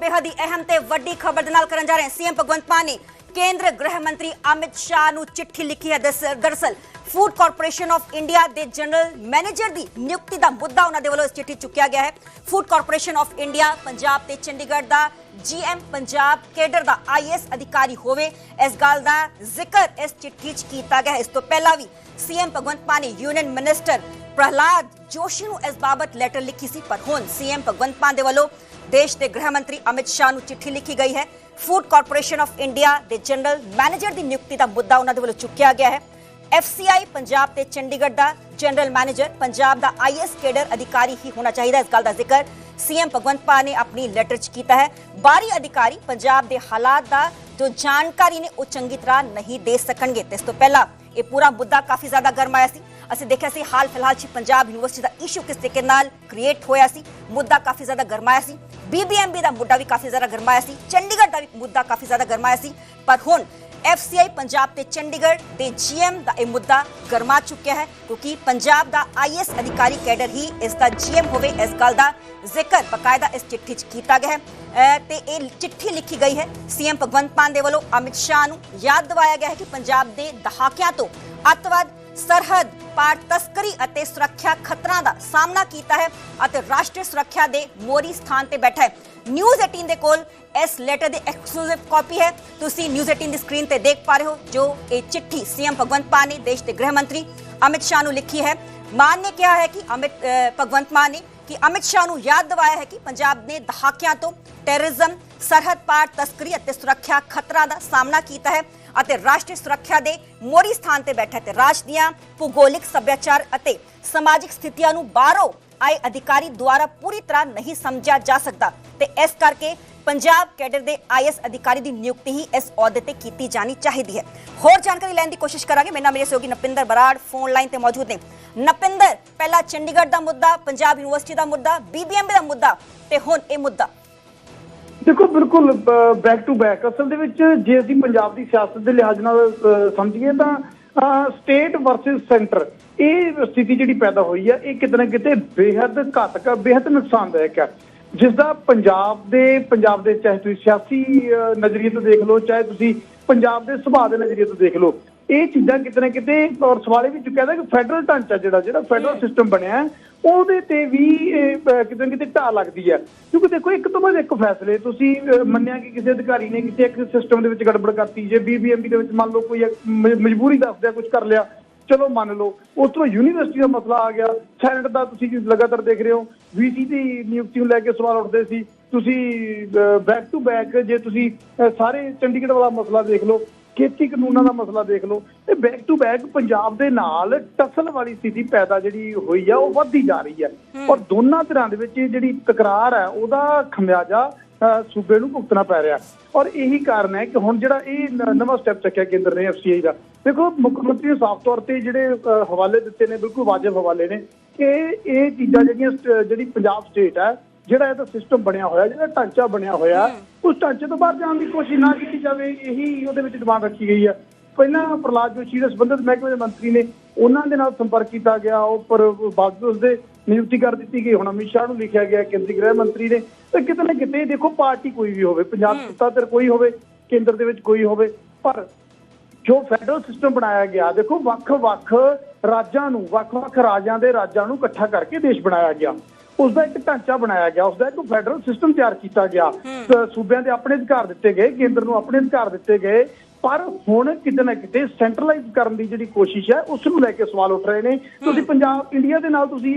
ਬੇਹੱਦ ਹੀ ਅਹਿਮ ਤੇ ਵੱਡੀ ਖਬਰ ਦੇ ਨਾਲ ਕਰਨ ਜਾ ਰਹੇ ਹਾਂ। ਸੀਐਮ ਭਗਵੰਤ ਮਾਨ ਨੇ ਕੇਂਦਰ ਗ੍ਰਹਿ ਮੰਤਰੀ ਅਮਿਤ ਸ਼ਾਹ ਨੂੰ ਚਿੱਠੀ ਲਿਖੀ ਹੈ ਦਸ- ਫੂਡ ਕਾਰਪੋਰੇਸ਼ਨ ਆਫ ਇੰਡੀਆ ਦੇ ਜਨਰਲ ਮੈਨੇਜਰ ਦੀ ਨਿਯੁਕਤੀ ਦਾ ਮੁੱਦਾ ਉਹਨਾਂ ਦੇ ਵੱਲੋਂ ਇਸ ਚਿੱਠੀ ਚੁੱਕਿਆ ਗਿਆ ਹੈ। Food corporation of India Punjab ਤੇ ਚੰਡੀਗੜ੍ਹ ਦਾ ਜੀਐਮ ਪੰਜਾਬ ਕੇਡਰ ਦਾ ਆਈਐਸ ਅਧਿਕਾਰੀ ਹੋਵੇ। ਇਸ ਗੱਲ ਦਾ ਜ਼ਿਕਰ ਇਸ ਚਿੱਠੀ 'ਚ ਕੀਤਾ ਗਿਆ ਹੈ। ਇਸ ਤੋਂ ਪਹਿਲਾਂ ਵੀ ਸੀਐਮ ਭਗਵੰਤ ਮਾਨ ਨੇ ਯੂਨੀਅਨ ਮਿਨਿਸਟਰ ਪ੍ਰਹਲਾਦ ਜੋਸ਼ੀ ਨੂੰ ਇਸ ਬਾਬਤ ਲੈਟਰ ਲਿਖੀ ਸੀ, ਪਰ ਹੁਣ ਸੀਐਮ ਭਗਵੰਤ ਮਾਨ ਦੇ ਵੱਲੋਂ ਦੇਸ਼ ਦੇ ਗ੍ਰਹਿ ਮੰਤਰੀ ਅਮਿਤ ਸ਼ਾਹ ਨੂੰ ਚਿੱਠੀ ਲਿਖੀ ਗਈ ਹੈ ਫੂਡ ਕਾਰਪੋਰੇਸ਼ਨ ਆਫ ਇੰਡੀਆ ਦੇ ਜਨਰਲ ਮੈਨੇਜਰ ਦੀ ਨਿਯੁਕਤੀ ਦਾ ਮੁੱਦਾ ਉਹਨਾਂ ਦੇ ਵੱਲੋਂ ਚੁੱਕਿਆ ਗਿਆ ਹੈ ਐਫਸੀਆਈ ਪੰਜਾਬ ਤੇ ਚੰਡੀਗੜ੍ਹ ਦਾ ਜਨਰਲ ਮੈਨੇਜਰ ਪੰਜਾਬ ਦਾ ਆਈਐਸ ਕੇਡਰ ਅਧਿਕਾਰੀ ਹੀ ਹੋਣਾ ਚਾਹੀਦਾ ਇਸ ਗੱਲ ਦਾ ਜ਼ਿਕਰ ਸੀਐਮ ਭਗਵੰਤ ਮਾਨ ਨੇ ਆਪਣੀ ਲੈਟਰ 'ਚ ਕੀਤਾ ਹੈ ਬਾਹਰੀ ਅਧਿਕਾਰੀ ਪੰਜਾਬ ਦੇ ਹਾਲਾਤ ਦਾ ਜੋ ਜਾਣਕਾਰੀ ਨੇ ਉਹ ਚੰਗੀ ਤਰ੍ਹਾਂ ਨਹੀਂ ਦੇ ਸਕਣਗੇ ਤੇ ਇਸ ਤੋਂ ਪਹਿਲਾਂ ਇਹ ਪੂਰਾ ਮੁੱਦਾ ਕਾਫੀ ਜ਼ਿਆਦਾ ਗਰਮਾਇਆ ਸੀ ਅਸੀਂ ਦੇਖਿਆ ਸੀ ਹਾਲ ਫਿਲਹਾਲ 'ਚ ਪੰਜਾਬ ਯੂਨੀਵਰਸਿਟੀ ਦਾ ਇਸ਼ੂ ਕਿਸ ਤਰੀਕੇ ਨਾਲ ਕ੍ਰੀਏਟ ਹੋਇਆ ਸੀ ਮੁੱਦਾ ਕਾਫੀ ਜ਼ਿਆਦਾ ਗਰਮਾਇਆ ਸੀ ਬੀਬੀਐਮਬੀ ਦਾ ਮੁੱਦਾ ਵੀ ਕਾਫੀ ਜ਼ਿਆਦਾ ਗਰਮਾਇਆ ਸੀ, ਚੰਡੀਗੜ੍ਹ ਦਾ ਵੀ ਮੁੱਦਾ ਕਾਫੀ ਜ਼ਿਆਦਾ ਗਰਮਾਇਆ ਸੀ, ਪਰ ਹੁਣ ਐਫਸੀਆਈ ਪੰਜਾਬ ਤੇ ਚੰਡੀਗੜ੍ਹ ਦੇ ਜੀਐਮ ਦਾ ਇਹ ਮੁੱਦਾ ਗਰਮਾ ਚੁੱਕਿਆ ਹੈ, ਕਿਉਂਕਿ ਪੰਜਾਬ ਦਾ ਆਈਐਸ ਅਧਿਕਾਰੀ ਕੈਡਰ ਹੀ ਇਸ ਦਾ ਜੀਐਮ ਹੋਵੇ, ਇਸ ਗੱਲ ਦਾ ਜ਼ਿਕਰ ਬਕਾਇਦਾ ਇਸ ਚਿੱਠੀ 'ਚ ਕੀਤਾ ਗਿਆ ਹੈ। ਤੇ ਇਹ ਚਿੱਠੀ ਲਿਖੀ ਗਈ ਹੈ ਸੀਐਮ ਭਗਵੰਤ ਮਾਨ ਦੇ ਵੱਲੋਂ, ਅਮਿਤ ਸ਼ਾਹ ਨੂੰ ਯਾਦ ਦਿਵਾਇਆ ਗਿਆ ਹੈ ਕਿ ਪੰਜਾਬ ਦੇ ਦਹਾਕਿਆਂ ਤੋਂ ਅੱਤਵਾਦ ਸਰਹੱਦ ਪਾਰ ਤਸਕਰੀ ਅਤੇ ਸੁਰੱਖਿਆ ਖਤਰਾਂ ਦਾ ਸਾਹਮਣਾ ਕੀਤਾ ਹੈ ਅਤੇ ਰਾਸ਼ਟਰੀ ਸੁਰੱਖਿਆ ਦੇ ਮੋਰੀ ਸਥਾਨ ਤੇ ਬੈਠਾ ਹੈ। ਨਿਊਜ਼ 18 ਦੇ ਕੋਲ ਇਸ ਲੈਟਰ ਦੀ ਐਕਸਕਲੂਸਿਵ ਕਾਪੀ ਹੈ। ਤੁਸੀਂ ਨਿਊਜ਼ 18 ਦੀ ਸਕਰੀਨ ਤੇ ਦੇਖ ਪਾ ਰਹੇ ਹੋ ਜੋ ਇਹ ਚਿੱਠੀ ਸੀਐਮ ਭਗਵੰਤ ਮਾਨ ਨੇ ਦੇਸ਼ ਦੇ ਗ੍ਰਹਿ ਮੰਤਰੀ ਅਮਿਤ ਸ਼ਾਹ ਨੂੰ ਲਿਖੀ ਹੈ। ਮਾਨ ਨੇ ਕਿਹਾ ਹੈ ਕਿ ਅਮਿਤ ਭਗਵੰਤ ਮਾਨ ਨੇ ਕਿ ਅਮਿਤ ਸ਼ਾਹ ਨੂੰ ਯਾਦ ਦਿਵਾਇਆ ਹੈ ਕਿ ਪੰਜਾਬ ਨੇ ਦਹਾਕਿਆਂ ਤੋਂ ਟੈਰਰਿਜ਼ਮ ਸਰਹੱਦ ਪਾਰ ਤਸਕਰੀ ਅਤੇ ਸੁਰੱਖਿਆ ਖਤਰਾ ਦਾ ਸਾਹਮਣਾ ਕੀਤਾ ਹੈ। ਅਤੇ ਰਾਸ਼ਟਰੀ ਸੁਰੱਖਿਆ ਦੇ ਮੋਰੀ ਸਥਾਨ ਤੇ ਬੈਠਾ ਤੇ ਰਾਜ ਦੀਆਂ ਭੂਗੋਲਿਕ ਸੱਭਿਆਚਾਰ ਅਤੇ ਸਮਾਜਿਕ ਸਥਿਤੀਆਂ ਨੂੰ ਬਾਹਰੋਂ ਆਏ ਅਧਿਕਾਰੀ ਦੁਆਰਾ ਪੂਰੀ ਤਰ੍ਹਾਂ ਨਹੀਂ ਸਮਝਿਆ ਜਾ ਸਕਦਾ ਤੇ ਇਸ ਕਰਕੇ ਪੰਜਾਬ ਕੈਡਰ ਦੇ ਆਈਐਸ ਅਧਿਕਾਰੀ ਦੀ ਨਿਯੁਕਤੀ ਹੀ ਇਸ ਅਹੁਦੇ ਤੇ ਕੀਤੀ ਜਾਣੀ ਚਾਹੀਦੀ ਹੈ। ਹੋਰ ਜਾਣਕਾਰੀ ਲੈਣ ਦੀ ਕੋਸ਼ਿਸ਼ ਕਰਾਂਗੇ। ਮੇਰੇ ਨਾਲ ਮੇਰੇ ਸਹਿਯੋਗੀ ਨਪਿੰਦਰ ਬਰਾੜ, ਫੋਨ ਲਾਈਨ ਤੇ ਮੌਜੂਦ ਨੇ। ਨਪਿੰਦਰ, ਪਹਿਲਾ ਚੰਡੀਗੜ੍ਹ ਦਾ ਮੁੱਦਾ, ਪੰਜਾਬ ਯੂਨੀਵਰਸਿਟੀ ਦਾ ਮੁੱਦਾ, ਬੀਬੀਐਮਬੀ ਦਾ ਮੁੱਦਾ ਤੇ ਹੁਣ ਇਹ ਮੁੱਦਾ। ਦੇਖੋ, ਬਿਲਕੁਲ ਬੈਕ ਟੂ ਬੈਕ ਅਸਲ ਦੇ ਵਿੱਚ ਜੇ ਅਸੀਂ ਪੰਜਾਬ ਦੀ ਸਿਆਸਤ ਦੇ ਲਿਹਾਜ਼ ਨਾਲ ਸਮਝੀਏ ਤਾਂ ਸਟੇਟ ਵਰਸਸ ਸੈਂਟਰ ਇਹ ਸਥਿਤੀ ਜਿਹੜੀ ਪੈਦਾ ਹੋਈ ਹੈ ਇਹ ਕਿਤਨਾ ਕਿਤੇ ਬੇहद ਘਾਤਕ ਹੈ ਬੇहद ਨੁਕਸਾਨਦਾਇਕ ਹੈ ਜਿਸ ਦਾ ਪੰਜਾਬ ਦੇ ਪੰਜਾਬ ਦੇ ਚਾਹੇ ਤੁਸੀਂ ਸਿਆਸੀ ਨਜ਼ਰੀਏ ਤੋਂ ਦੇਖ ਲਓ, ਚਾਹੇ ਤੁਸੀਂ ਪੰਜਾਬ ਦੇ ਸੁਭਾਅ ਦੇ ਨਜ਼ਰੀਏ ਤੋਂ ਦੇਖ ਲਓ ਇਹ ਚੀਜ਼ਾਂ ਕਿਤੇ ਨਾ ਕਿਤੇ ਔਰ ਸਵਾਲ ਇਹ ਵੀ ਚੁੱਕਿਆ ਦਾ ਕਿ ਫੈਡਰਲ ਢਾਂਚਾ ਜਿਹੜਾ ਜਿਹੜਾ ਫੈਡਰਲ ਸਿਸਟਮ ਬਣਿਆ ਉਹਦੇ ਤੇ ਵੀ ਕਿਤੇ ਨਾ ਕਿਤੇ ਢਾਹ ਲੱਗਦੀ ਹੈ। ਕਿਉਂਕਿ ਦੇਖੋ ਇੱਕ ਤੋਂ ਬਾਅਦ ਇੱਕ ਫੈਸਲੇ ਤੁਸੀਂ ਮੰਨਿਆ ਕਿ ਕਿਸੇ ਅਧਿਕਾਰੀ ਨੇ ਕਿਸੇ ਇੱਕ ਸਿਸਟਮ ਦੇ ਵਿੱਚ ਗੜਬੜ ਕਰਤੀ ਜੇ ਬੀਬੀਐਮਬੀ ਦੇ ਵਿੱਚ ਮੰਨ ਲਓ ਕੋਈ ਮਜਬੂਰੀ ਦੱਸਦਿਆ ਕੁਝ ਕਰ ਲਿਆ ਚਲੋ ਮੰਨ ਲਓ। ਉਸ ਤੋਂ ਯੂਨੀਵਰਸਿਟੀ ਦਾ ਮਸਲਾ ਆ ਗਿਆ ਸੈਨੇਟ ਦਾ ਤੁਸੀਂ ਲਗਾਤਾਰ ਦੇਖ ਰਹੇ ਹੋ ਵੀਸੀ ਦੀ ਨਿਯੁਕਤੀ ਨੂੰ ਲੈ ਕੇ ਸਵਾਲ ਉੱਠਦੇ ਸੀ ਤੁਸੀਂ ਬੈਕ ਟੂ ਬੈਕ ਜੇ ਤੁਸੀਂ ਸਾਰੇ ਚੰਡੀਗੜ੍ਹ ਵਾਲਾ ਮਸਲਾ ਦੇਖ ਲਓ ਖੇਤੀ ਕਾਨੂੰਨਾਂ ਦਾ ਮਸਲਾ ਦੇਖ ਲਓ ਤੇ ਬੈਕ ਟੂ ਬੈਕ ਪੰਜਾਬ ਦੇ ਨਾਲ ਟਸਲ ਵਾਲੀ ਸਥਿਤੀ ਪੈਦਾ ਜਿਹੜੀ ਹੋਈ ਆ ਉਹ ਵੱਧਦੀ ਜਾ ਰਹੀ ਹੈ। ਔਰ ਦੋਨਾਂ ਧਿਰਾਂ ਦੇ ਵਿੱਚ ਜਿਹੜੀ ਤਕਰਾਰ ਹੈ ਉਹਦਾ ਖਮਿਆਜਾ ਸੂਬੇ ਨੂੰ ਭੁਗਤਣਾ ਪੈ ਰਿਹਾ। ਔਰ ਇਹੀ ਕਾਰਨ ਹੈ ਕਿ ਹੁਣ ਜਿਹੜਾ ਇਹ ਨਵਾਂ ਸਟੈਪ ਚੱਕਿਆ ਕੇਂਦਰ ਨੇ ਐਫਸੀਆਈ ਦਾ। ਦੇਖੋ ਮੁੱਖ ਮੰਤਰੀ ਨੇ ਸਾਫ਼ ਤੌਰ ਤੇ ਜਿਹੜੇ ਹਵਾਲੇ ਦਿੱਤੇ ਨੇ ਬਿਲਕੁਲ ਵਾਜਬ ਹਵਾਲੇ ਨੇ ਕਿ ਇਹ ਚੀਜ਼ਾਂ ਜਿਹੜੀਆਂ ਜਿਹੜੀ ਪੰਜਾਬ ਸਟੇਟ ਹੈ ਜਿਹੜਾ ਇਹਦਾ ਸਿਸਟਮ ਬਣਿਆ ਹੋਇਆ ਜਿਹੜਾ ਢਾਂਚਾ ਬਣਿਆ ਹੋਇਆ ਉਸ ਢਾਂਚੇ ਤੋਂ ਬਾਹਰ ਜਾਣ ਦੀ ਕੋਸ਼ਿਸ਼ ਨਾ ਕੀਤੀ ਜਾਵੇ ਇਹੀ ਉਹਦੇ ਵਿੱਚ ਡਿਮਾਂਡ ਰੱਖੀ ਗਈ ਹੈ ਪਹਿਲਾਂ ਪ੍ਰਲਾਦ ਜੋਸ਼ੀ ਦੇ ਸੰਬੰਧਿਤ ਮਹਿਕਮੇ ਦੇ ਮੰਤਰੀ ਨੇ ਉਹਨਾਂ ਦੇ ਨਾਲ ਸੰਪਰਕ ਕੀਤਾ ਗਿਆ ਉਹ ਪਰ ਬਾਅਦ ਉਸ ਦੇ ਨਿਯੁਕਤੀ ਕਰ ਦਿੱਤੀ ਗਈ ਹੁਣ ਅਮਿਤ ਸ਼ਾਹ ਨੂੰ ਲਿਖਿਆ ਗਿਆ ਕੇਂਦਰੀ ਗ੍ਰਹਿ ਮੰਤਰੀ ਨੇ। ਤੇ ਕਿਤੇ ਨਾ ਕਿਤੇ ਦੇਖੋ ਪਾਰਟੀ ਕੋਈ ਵੀ ਹੋਵੇ ਪੰਜਾਬ ਸੱਤਾਧਰ ਕੋਈ ਹੋਵੇ ਕੇਂਦਰ ਦੇ ਵਿੱਚ ਕੋਈ ਹੋਵੇ ਪਰ ਜੋ ਫੈਡਰਲ ਸਿਸਟਮ ਬਣਾਇਆ ਗਿਆ ਦੇਖੋ ਵੱਖ-ਵੱਖ ਰਾਜਾਂ ਨੂੰ ਵੱਖ-ਵੱਖ ਰਾਜਾਂ ਦੇ ਰਾਜਾਂ ਨੂੰ ਇਕੱਠਾ ਕਰਕੇ ਦੇਸ਼ ਬਣਾਇਆ ਗਿਆ। ਉਸ ਦਾ ਇੱਕ ਢਾਂਚਾ ਬਣਾਇਆ ਗਿਆ ਉਸ ਦਾ ਇੱਕ ਫੈਡਰਲ ਸਿਸਟਮ ਤਿਆਰ ਕੀਤਾ ਗਿਆ। ਸੂਬਿਆਂ ਦੇ ਆਪਣੇ ਅਧਿਕਾਰ ਦਿੱਤੇ ਗਏ ਕੇਂਦਰ ਨੂੰ ਆਪਣੇ ਅਧਿਕਾਰ ਦਿੱਤੇ ਗਏ ਪਰ ਹੁਣ ਕਿਤੇ ਨਾ ਕਿਤੇ ਸੈਂਟਰਲਾਈਜ਼ ਕਰਨ ਦੀ ਜਿਹੜੀ ਕੋਸ਼ਿਸ਼ ਹੈ ਉਸ ਨੂੰ ਲੈ ਕੇ ਸਵਾਲ ਉੱਠ ਰਹੇ ਨੇ। ਤੁਸੀਂ ਪੰਜਾਬ ਇੰਡੀਆ ਦੇ ਨਾਲ ਤੁਸੀਂ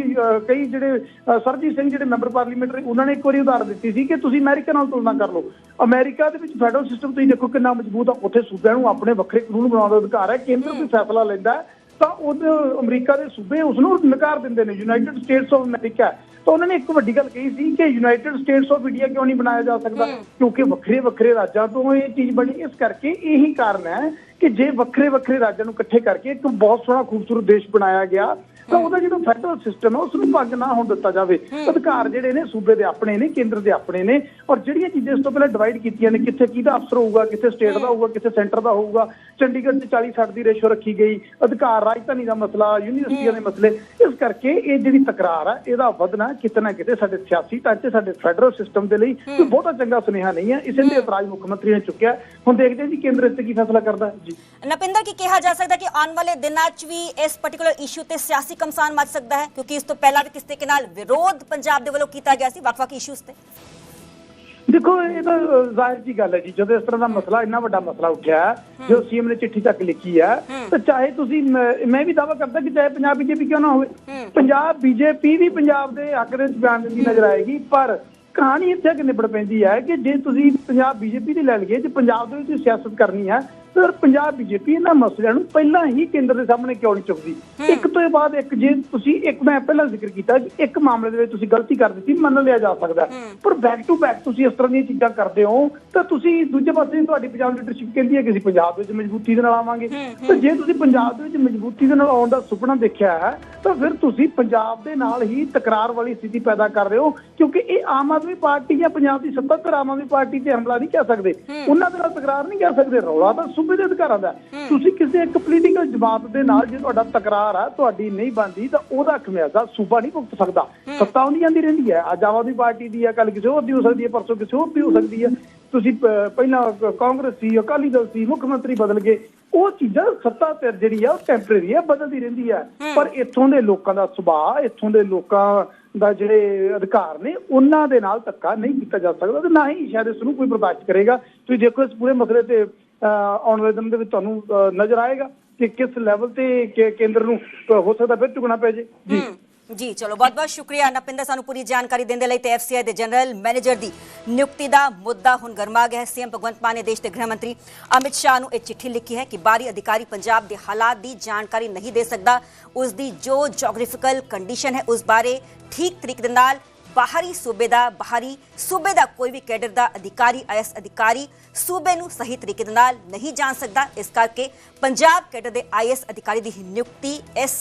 ਕਈ ਜਿਹੜੇ ਸਰਜੀਤ ਸਿੰਘ ਜਿਹੜੇ ਮੈਂਬਰ ਪਾਰਲੀਮੈਂਟ ਉਹਨਾਂ ਨੇ ਇੱਕ ਵਾਰੀ ਉਦਾਹਰਨ ਦਿੱਤੀ ਸੀ ਕਿ ਤੁਸੀਂ ਅਮਰੀਕਾ ਨਾਲ ਤੁਲਨਾ ਕਰ ਲਓ। ਅਮਰੀਕਾ ਦੇ ਵਿੱਚ ਫੈਡਰਲ ਸਿਸਟਮ ਤੁਸੀਂ ਦੇਖੋ ਕਿੰਨਾ ਮਜ਼ਬੂਤ ਆ ਉੱਥੇ ਸੂਬਿਆਂ ਨੂੰ ਆਪਣੇ ਵੱਖਰੇ ਕਾਨੂੰਨ ਬਣਾਉਣ ਦਾ ਅਧਿਕਾਰ ਹੈ ਕੇਂਦਰ ਕੋਈ ਫੈਸਲਾ ਲੈਂਦਾ ਹੈ, ਤਾਂ ਉਹ ਅਮਰੀਕਾ ਦੇ ਸੂਬੇ ਉਸ ਨੂੰ ਨਕਾਰ ਦਿੰਦੇ ਨੇ ਯੂਨਾਈਟਿਡ ਸਟੇਟਸ ਆਫ ਅਮਰੀਕਾ ਤਾਂ ਉਹਨਾਂ ਨੇ ਇੱਕ ਵੱਡੀ ਗੱਲ ਕਹੀ ਸੀ ਕਿ ਯੂਨਾਈਟਿਡ ਸਟੇਟਸ ਆਫ ਇੰਡੀਆ ਕਿਉਂ ਨਹੀਂ ਬਣਾਇਆ ਜਾ ਸਕਦਾ? ਕਿਉਂਕਿ ਵੱਖਰੇ ਵੱਖਰੇ ਰਾਜਾਂ ਤੋਂ ਇਹ ਚੀਜ਼ ਬਣੀ। ਇਸ ਕਰਕੇ ਇਹੀ ਕਾਰਨ ਹੈ ਕਿ ਜੇ ਵੱਖਰੇ ਵੱਖਰੇ ਰਾਜਾਂ ਨੂੰ ਇਕੱਠੇ ਕਰਕੇ ਇੱਕ ਬਹੁਤ ਸੋਹਣਾ ਖੂਬਸੂਰਤ ਦੇਸ਼ ਬਣਾਇਆ ਗਿਆ ਤਾਂ ਉਹਦਾ ਜਿਹੜਾ ਫੈਡਰਲ ਸਿਸਟਮ ਹੈ ਉਸ ਨੂੰ ਭੰਗ ਨਾ ਹੋਣ ਦਿੱਤਾ ਜਾਵੇ। ਅਧਿਕਾਰ ਜਿਹੜੇ ਨੇ ਸੂਬੇ ਦੇ ਆਪਣੇ ਨੇ ਕੇਂਦਰ ਦੇ ਆਪਣੇ ਨੇ ਔਰ ਜਿਹੜੀਆਂ ਚੀਜ਼ਾਂ ਇਸ ਤੋਂ ਪਹਿਲਾਂ ਡਿਵਾਈਡ ਕੀਤੀਆਂ ਨੇ ਕਿੱਥੇ ਕਿਹਦਾ ਅਫਸਰ ਹੋਊਗਾ ਕਿੱਥੇ ਸਟੇਟ ਦਾ ਹੋਊਗਾ ਕਿੱਥੇ ਸੈਂਟਰ ਦਾ ਹੋਊਗਾ ਚੰਡੀਗੜ੍ਹ 'ਚ 40 60 ਦੀ ਰੇਸ਼ੋ ਰੱਖੀ ਗਈ ਅਧਿਕਾਰ ਰਾਜਧਾਨੀ ਦਾ ਮਸਲਾ ਯੂਨੀਵਰਸਿਟੀਆਂ ਦੇ ਮਸਲੇ ਇਸ ਕਰਕੇ ਇਹ ਜਿਹੜੀ ਤਕਰਾਰ ਹੈ ਇਹਦਾ ਵਧਣਾ ਕਿਤੇ ਨਾ ਕਿਤੇ ਸਾਡੇ ਸਿਆਸੀ ਢਾਂਚੇ ਸਾਡੇ ਫੈਡਰਲ ਸਿਸਟਮ ਦੇ ਲਈ ਕੋਈ ਬਹੁਤਾ ਚੰਗਾ ਸੁਨੇਹਾ ਨਹੀਂ ਹੈ। ਇਸੇ ਲਈ ਇਤਰਾਜ਼ ਮੁੱਖ ਮੰਤਰੀ ਨੇ ਚੁੱਕਿਆ। ਹੁਣ ਦੇਖਦੇ ਜੀ ਕੇਂਦਰ ਇਸ ਤੇ ਕੀ ਫੈਸਲਾ ਕਰਦਾ ਜੀ। ਨਪਿੰਦਰ ਕੀ ਕਿਹਾ ਜਾ ਸਕਦਾ ਕਿ ਆਉਣ ਵਾਲੇ ਦਿਨਾਂ 'ਚ ਵੀ ਇਸ ਪਾਰਟਿਕੂਲਰ ਇਸ਼ੂ ਤੇ ਸਿਆਸੀ ਕਮਸਾਨ ਮਚ ਸਕਦਾ ਹੈ ਕਿਉਂਕਿ ਇਸ ਤੋਂ ਪਹਿਲਾਂ ਵੀ ਕਿਸ ਤਰੀਕੇ ਨਾਲ ਵਿਰੋਧ ਪੰਜਾਬ ਦੇ ਵੱਲੋਂ ਕੀਤਾ ਗਿਆ ਸੀ ਵੱਖ-ਵੱਖ ਇਸ਼ੂਜ਼ ਤੇ। ਦੇਖੋ ਇਹ ਤਾਂ ਜ਼ਾਹਿਰ ਜੀ ਗੱਲ ਹੈ ਜੀ ਜਦੋਂ ਇਸ ਤਰ੍ਹਾਂ ਦਾ ਮਸਲਾ ਇੰਨਾ ਵੱਡਾ ਮਸਲਾ ਉੱਠਿਆ ਜੋ ਸੀਐਮ ਨੇ ਚਿੱਠੀ ਤੱਕ ਲਿਖੀ ਹੈ ਤਾਂ ਚਾਹੇ ਤੁਸੀਂ ਮ- ਵੀ ਦਾਵਾ ਕਰਦਾ ਕਿ ਚਾਹੇ ਪੰਜਾਬ ਬੀਜੇਪੀ ਕਿਉਂ ਨਾ ਹੋਵੇ। ਪੰਜਾਬ ਬੀਜੇਪੀ ਵੀ ਪੰਜਾਬ ਦੇ ਹੱਕ ਦੇ ਬਿਆਨ ਦਿੰਦੀ ਨਜ਼ਰ ਆਏਗੀ ਪਰ ਕਹਾਣੀ ਇੱਥੇ ਆ ਕਿ ਨਿਬੜ ਪੈਂਦੀ ਹੈ ਕਿ ਜੇ ਤੁਸੀਂ ਪੰਜਾਬ ਬੀਜੇਪੀ ਦੀ ਲੈ ਲਈਏ ਜੇ ਪੰਜਾਬ ਦੇ ਵਿੱਚ ਸਿਆਸਤ ਕਰਨੀ ਹੈ ਤਾਂ ਪੰਜਾਬ ਬੀਜੇਪੀ ਇਹਨਾਂ ਮਸਲਿਆਂ ਨੂੰ ਪਹਿਲਾਂ ਹੀ ਕੇਂਦਰ ਦੇ ਸਾਹਮਣੇ ਕਿਉਂ ਨਹੀਂ ਚੁੱਕਦੀ? ਇੱਕ ਤੋਂ ਬਾਅਦ ਇੱਕ ਜੇ ਤੁਸੀਂ ਇੱਕ ਮੈਂ ਪਹਿਲਾਂ ਜ਼ਿਕਰ ਕੀਤਾ ਕਿ ਇੱਕ ਮਾਮਲੇ ਦੇ ਵਿੱਚ ਤੁਸੀਂ ਗਲਤੀ ਕਰ ਦਿੱਤੀ ਮੰਨ ਲਿਆ ਜਾ ਸਕਦਾ। ਪਰ ਬੈਕ ਟੂ ਬੈਕ ਤੁਸੀਂ ਇਸ ਤਰ੍ਹਾਂ ਦੀਆਂ ਚੀਜ਼ਾਂ ਕਰਦੇ ਹੋ ਤਾਂ ਤੁਸੀਂ ਦੂਜੇ ਪਾਸੇ ਤੁਹਾਡੀ ਪੰਜਾਬ ਲੀਡਰਸ਼ਿਪ ਕਹਿੰਦੀ ਹੈ ਕਿ ਅਸੀਂ ਪੰਜਾਬ ਵਿੱਚ ਮਜ਼ਬੂਤੀ ਦੇ ਨਾਲ ਆਵਾਂਗੇ। ਤਾਂ ਜੇ ਤੁਸੀਂ ਪੰਜਾਬ ਦੇ ਵਿੱਚ ਮਜ਼ਬੂਤੀ ਦੇ ਨਾਲ ਆਉਣ ਦਾ ਸੁਪਨਾ ਦੇਖਿਆ ਹੈ ਤਾਂ ਫਿਰ ਤੁਸੀਂ ਪੰਜਾਬ ਦੇ ਨਾਲ ਹੀ ਤਕਰਾਰ ਵਾਲੀ ਸਥਿਤੀ ਪੈਦਾ ਕਰ ਰਹੇ ਹੋ ਕਿਉਂਕਿ ਇਹ ਆਮ ਆਦਮੀ ਪਾਰਟੀ ਜਾਂ ਪੰਜਾਬ ਦੀ ਸੱਤਾ ਤੇ ਆਮ ਆਦਮੀ ਪਾਰਟੀ ਤੇ ਹਮਲਾ ਨਹੀਂ ਕਹਿ ਸਕਦੇ। ਉਹਨਾਂ ਦੇ ਨਾਲ ਤਕਰਾਰ ਨਹੀਂ ਕਰ ਸਕਦੇ ਰੌਲਾ ਤਾਂ ਸੂਬੇ ਦੇ ਅਧਿਕਾਰਾਂ ਦਾ। ਤੁਸੀਂ ਕਿਸੇ ਇੱਕ ਪੋਲੀਟੀਕਲ ਜਮਾਤ ਦੇ ਨਾਲ ਜੇ ਤੁਹਾਡਾ ਤਕਰਾਰ ਆ ਤੁਹਾਡੀ ਨਹੀਂ ਬਣਦੀ ਤਾਂ ਉਹਦਾ ਖਮਿਆਜ਼ਾ ਸੂਬਾ ਨਹੀਂ ਭੁਗਤ ਸਕਦਾ। ਸੱਤਾ ਆਉਂਦੀ ਜਾਂਦੀ ਰਹਿੰਦੀ ਹੈ। ਅੱਜ ਆਮ ਆਦਮੀ ਪਾਰਟੀ ਦੀ ਹੈ ਕੱਲ ਕਿਸੇ ਹੋਰ ਦੀ ਹੋ ਸਕਦੀ ਹੈ ਪਰਸੋਂ ਕਿਸੇ ਹੋਰ ਦੀ ਹੋ ਸਕਦੀ ਹੈ। ਤੁਸੀਂ ਪਹਿਲਾਂ ਕਾਂਗਰਸ ਸੀ ਅਕਾਲੀ ਦਲ ਸੀ ਮੁੱਖ ਮੰਤਰੀ ਬਦਲ ਗਏ। ਉਹ ਚੀਜ਼ਾਂ ਸੱਤਾ ਤੇ ਜਿਹੜੀ ਆ ਉਹ ਟੈਂਪਰੇਰੀ ਹੈ ਬਦਲਦੀ ਰਹਿੰਦੀ ਹੈ। ਪਰ ਇੱਥੋਂ ਦੇ ਲੋਕਾਂ ਦਾ ਸੁਭਾਅ ਇੱਥੋਂ ਦੇ ਲੋਕਾਂ ਦਾ ਜਿਹੜੇ ਅਧਿਕਾਰ ਨੇ ਉਹਨਾਂ ਦੇ ਨਾਲ ਧੱਕਾ ਨਹੀਂ ਕੀਤਾ ਜਾ ਸਕਦਾ ਤੇ ਨਾ ਹੀ ਸ਼ਾਇਦ ਇਸ ਨੂੰ ਕੋਈ ਬਰਦਾਸ਼ਤ ਕਰੇਗਾ। ਤੁਸੀਂ ਦੇਖੋ ਇਸ ਪੂਰੇ ਮਸਲੇ ਤੇ ਆਉਣ ਵਾਲੇ ਦਿਨ ਦੇ ਵਿੱਚ ਤੁਹਾਨੂੰ ਨਜ਼ਰ ਆਏਗਾ ਕਿ ਕਿਸ ਲੈਵਲ ਤੇ ਕੇਂਦਰ ਨੂੰ ਹੋ ਸਕਦਾ ਫਿਰ ਝੁਕਣਾ ਪੈ ਜੇ। ਜੀ। ਜੀ, ਚਲੋ ਬਹੁਤ ਬਹੁਤ ਸ਼ੁਕਰੀਆ ਨਪਿੰਦਰ ਸਾਨੂੰ ਪੂਰੀ ਜਾਣਕਾਰੀ ਦੇਣ ਦੇ ਲਈ ਤੇ ਐਫਸੀਆਈ ਦੇ ਜਨਰਲ ਮੈਨੇਜਰ ਦੀ ਨਿਯੁਕਤੀ ਦਾ ਮੁੱਦਾ ਹੁਣ ਗਰਮਾ ਗਿਆ ਹੈ। ਸੀਐਮ ਭਗਵੰਤ ਮਾਨ ਨੇ ਦੇਸ਼ ਦੇ ਗ੍ਰਹਿ ਮੰਤਰੀ ਅਮਿਤ ਸ਼ਾਹ ਨੂੰ ਇਹ ਚਿੱਠੀ ਲਿਖੀ ਹੈ ਕਿ ਬਾਹਰੀ ਅਧਿਕਾਰੀ ਪੰਜਾਬ ਦੇ ਹਾਲਾਤ ਦੀ ਜਾਣਕਾਰੀ ਨਹੀਂ ਦੇ ਸਕਦਾ। ਉਸ ਦੀ ਜੋ ਜੀਓਗ੍ਰਾਫੀਕਲ ਕੰਡੀਸ਼ਨ ਹੈ, ਉਸ ਬਾਰੇ ਠੀਕ ਤਰੀਕੇ ਦੇ ਨਾਲ ਬਾਹਰੀ ਸੂਬੇ ਦਾ, ਬਾਹਰੀ ਸੂਬੇ ਦਾ ਕੋਈ ਵੀ ਕੈਡਰ ਦਾ ਅਧਿਕਾਰੀ, ਆਈਐਸ ਅਧਿਕਾਰੀ ਸੂਬੇ ਨੂੰ ਸਹੀ ਤਰੀਕੇ ਦੇ ਨਾਲ ਨਹੀਂ ਜਾਣ ਸਕਦਾ। ਇਸ ਕਰਕੇ ਪੰਜਾਬ ਕੈਡਰ ਦੇ ਆਈਐਸ ਅਧਿਕਾਰੀ ਦੀ ਨਿਯੁਕਤੀ ਇਸ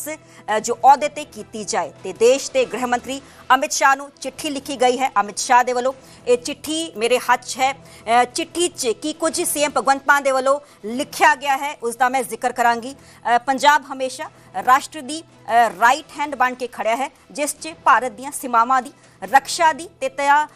ਜੋ ਅਹੁਦੇ ਤੇ ਕੀਤੀ ਜਾਏ ਤੇ ਦੇਸ਼ ਦੇ ਗ੍ਰਹਿ ਮੰਤਰੀ ਅਮਿਤ ਸ਼ਾਹ ਨੂੰ ਚਿੱਠੀ ਲਿਖੀ ਗਈ ਹੈ। ਅਮਿਤ ਸ਼ਾਹ ਦੇ ਵੱਲੋਂ ਇਹ ਚਿੱਠੀ ਮੇਰੇ ਹੱਥ 'ਚ ਹੈ। ਚਿੱਠੀ 'ਚ ਕੀ ਕੁਝ ਸੀਐਮ ਭਗਵੰਤ ਮਾਨ ਦੇ ਵੱਲੋਂ ਲਿਖਿਆ ਗਿਆ ਹੈ ਉਸ ਦਾ ਮੈਂ ਜ਼ਿਕਰ ਕਰਾਂਗੀ। ਪੰਜਾਬ ਹਮੇਸ਼ਾ ਰਾਸ਼ਟਰ ਦੀ ਰਾਈਟ ਹੈਂਡ ਬਣ ਕੇ ਖੜਿਆ ਹੈ, ਜਿਸ 'ਚ ਭਾਰਤ ਦੀਆਂ ਸੀਮਾਵਾਂ ਦੀ ਰੱਖਿਆ ਦੀ ਤੇ ਤਿਆ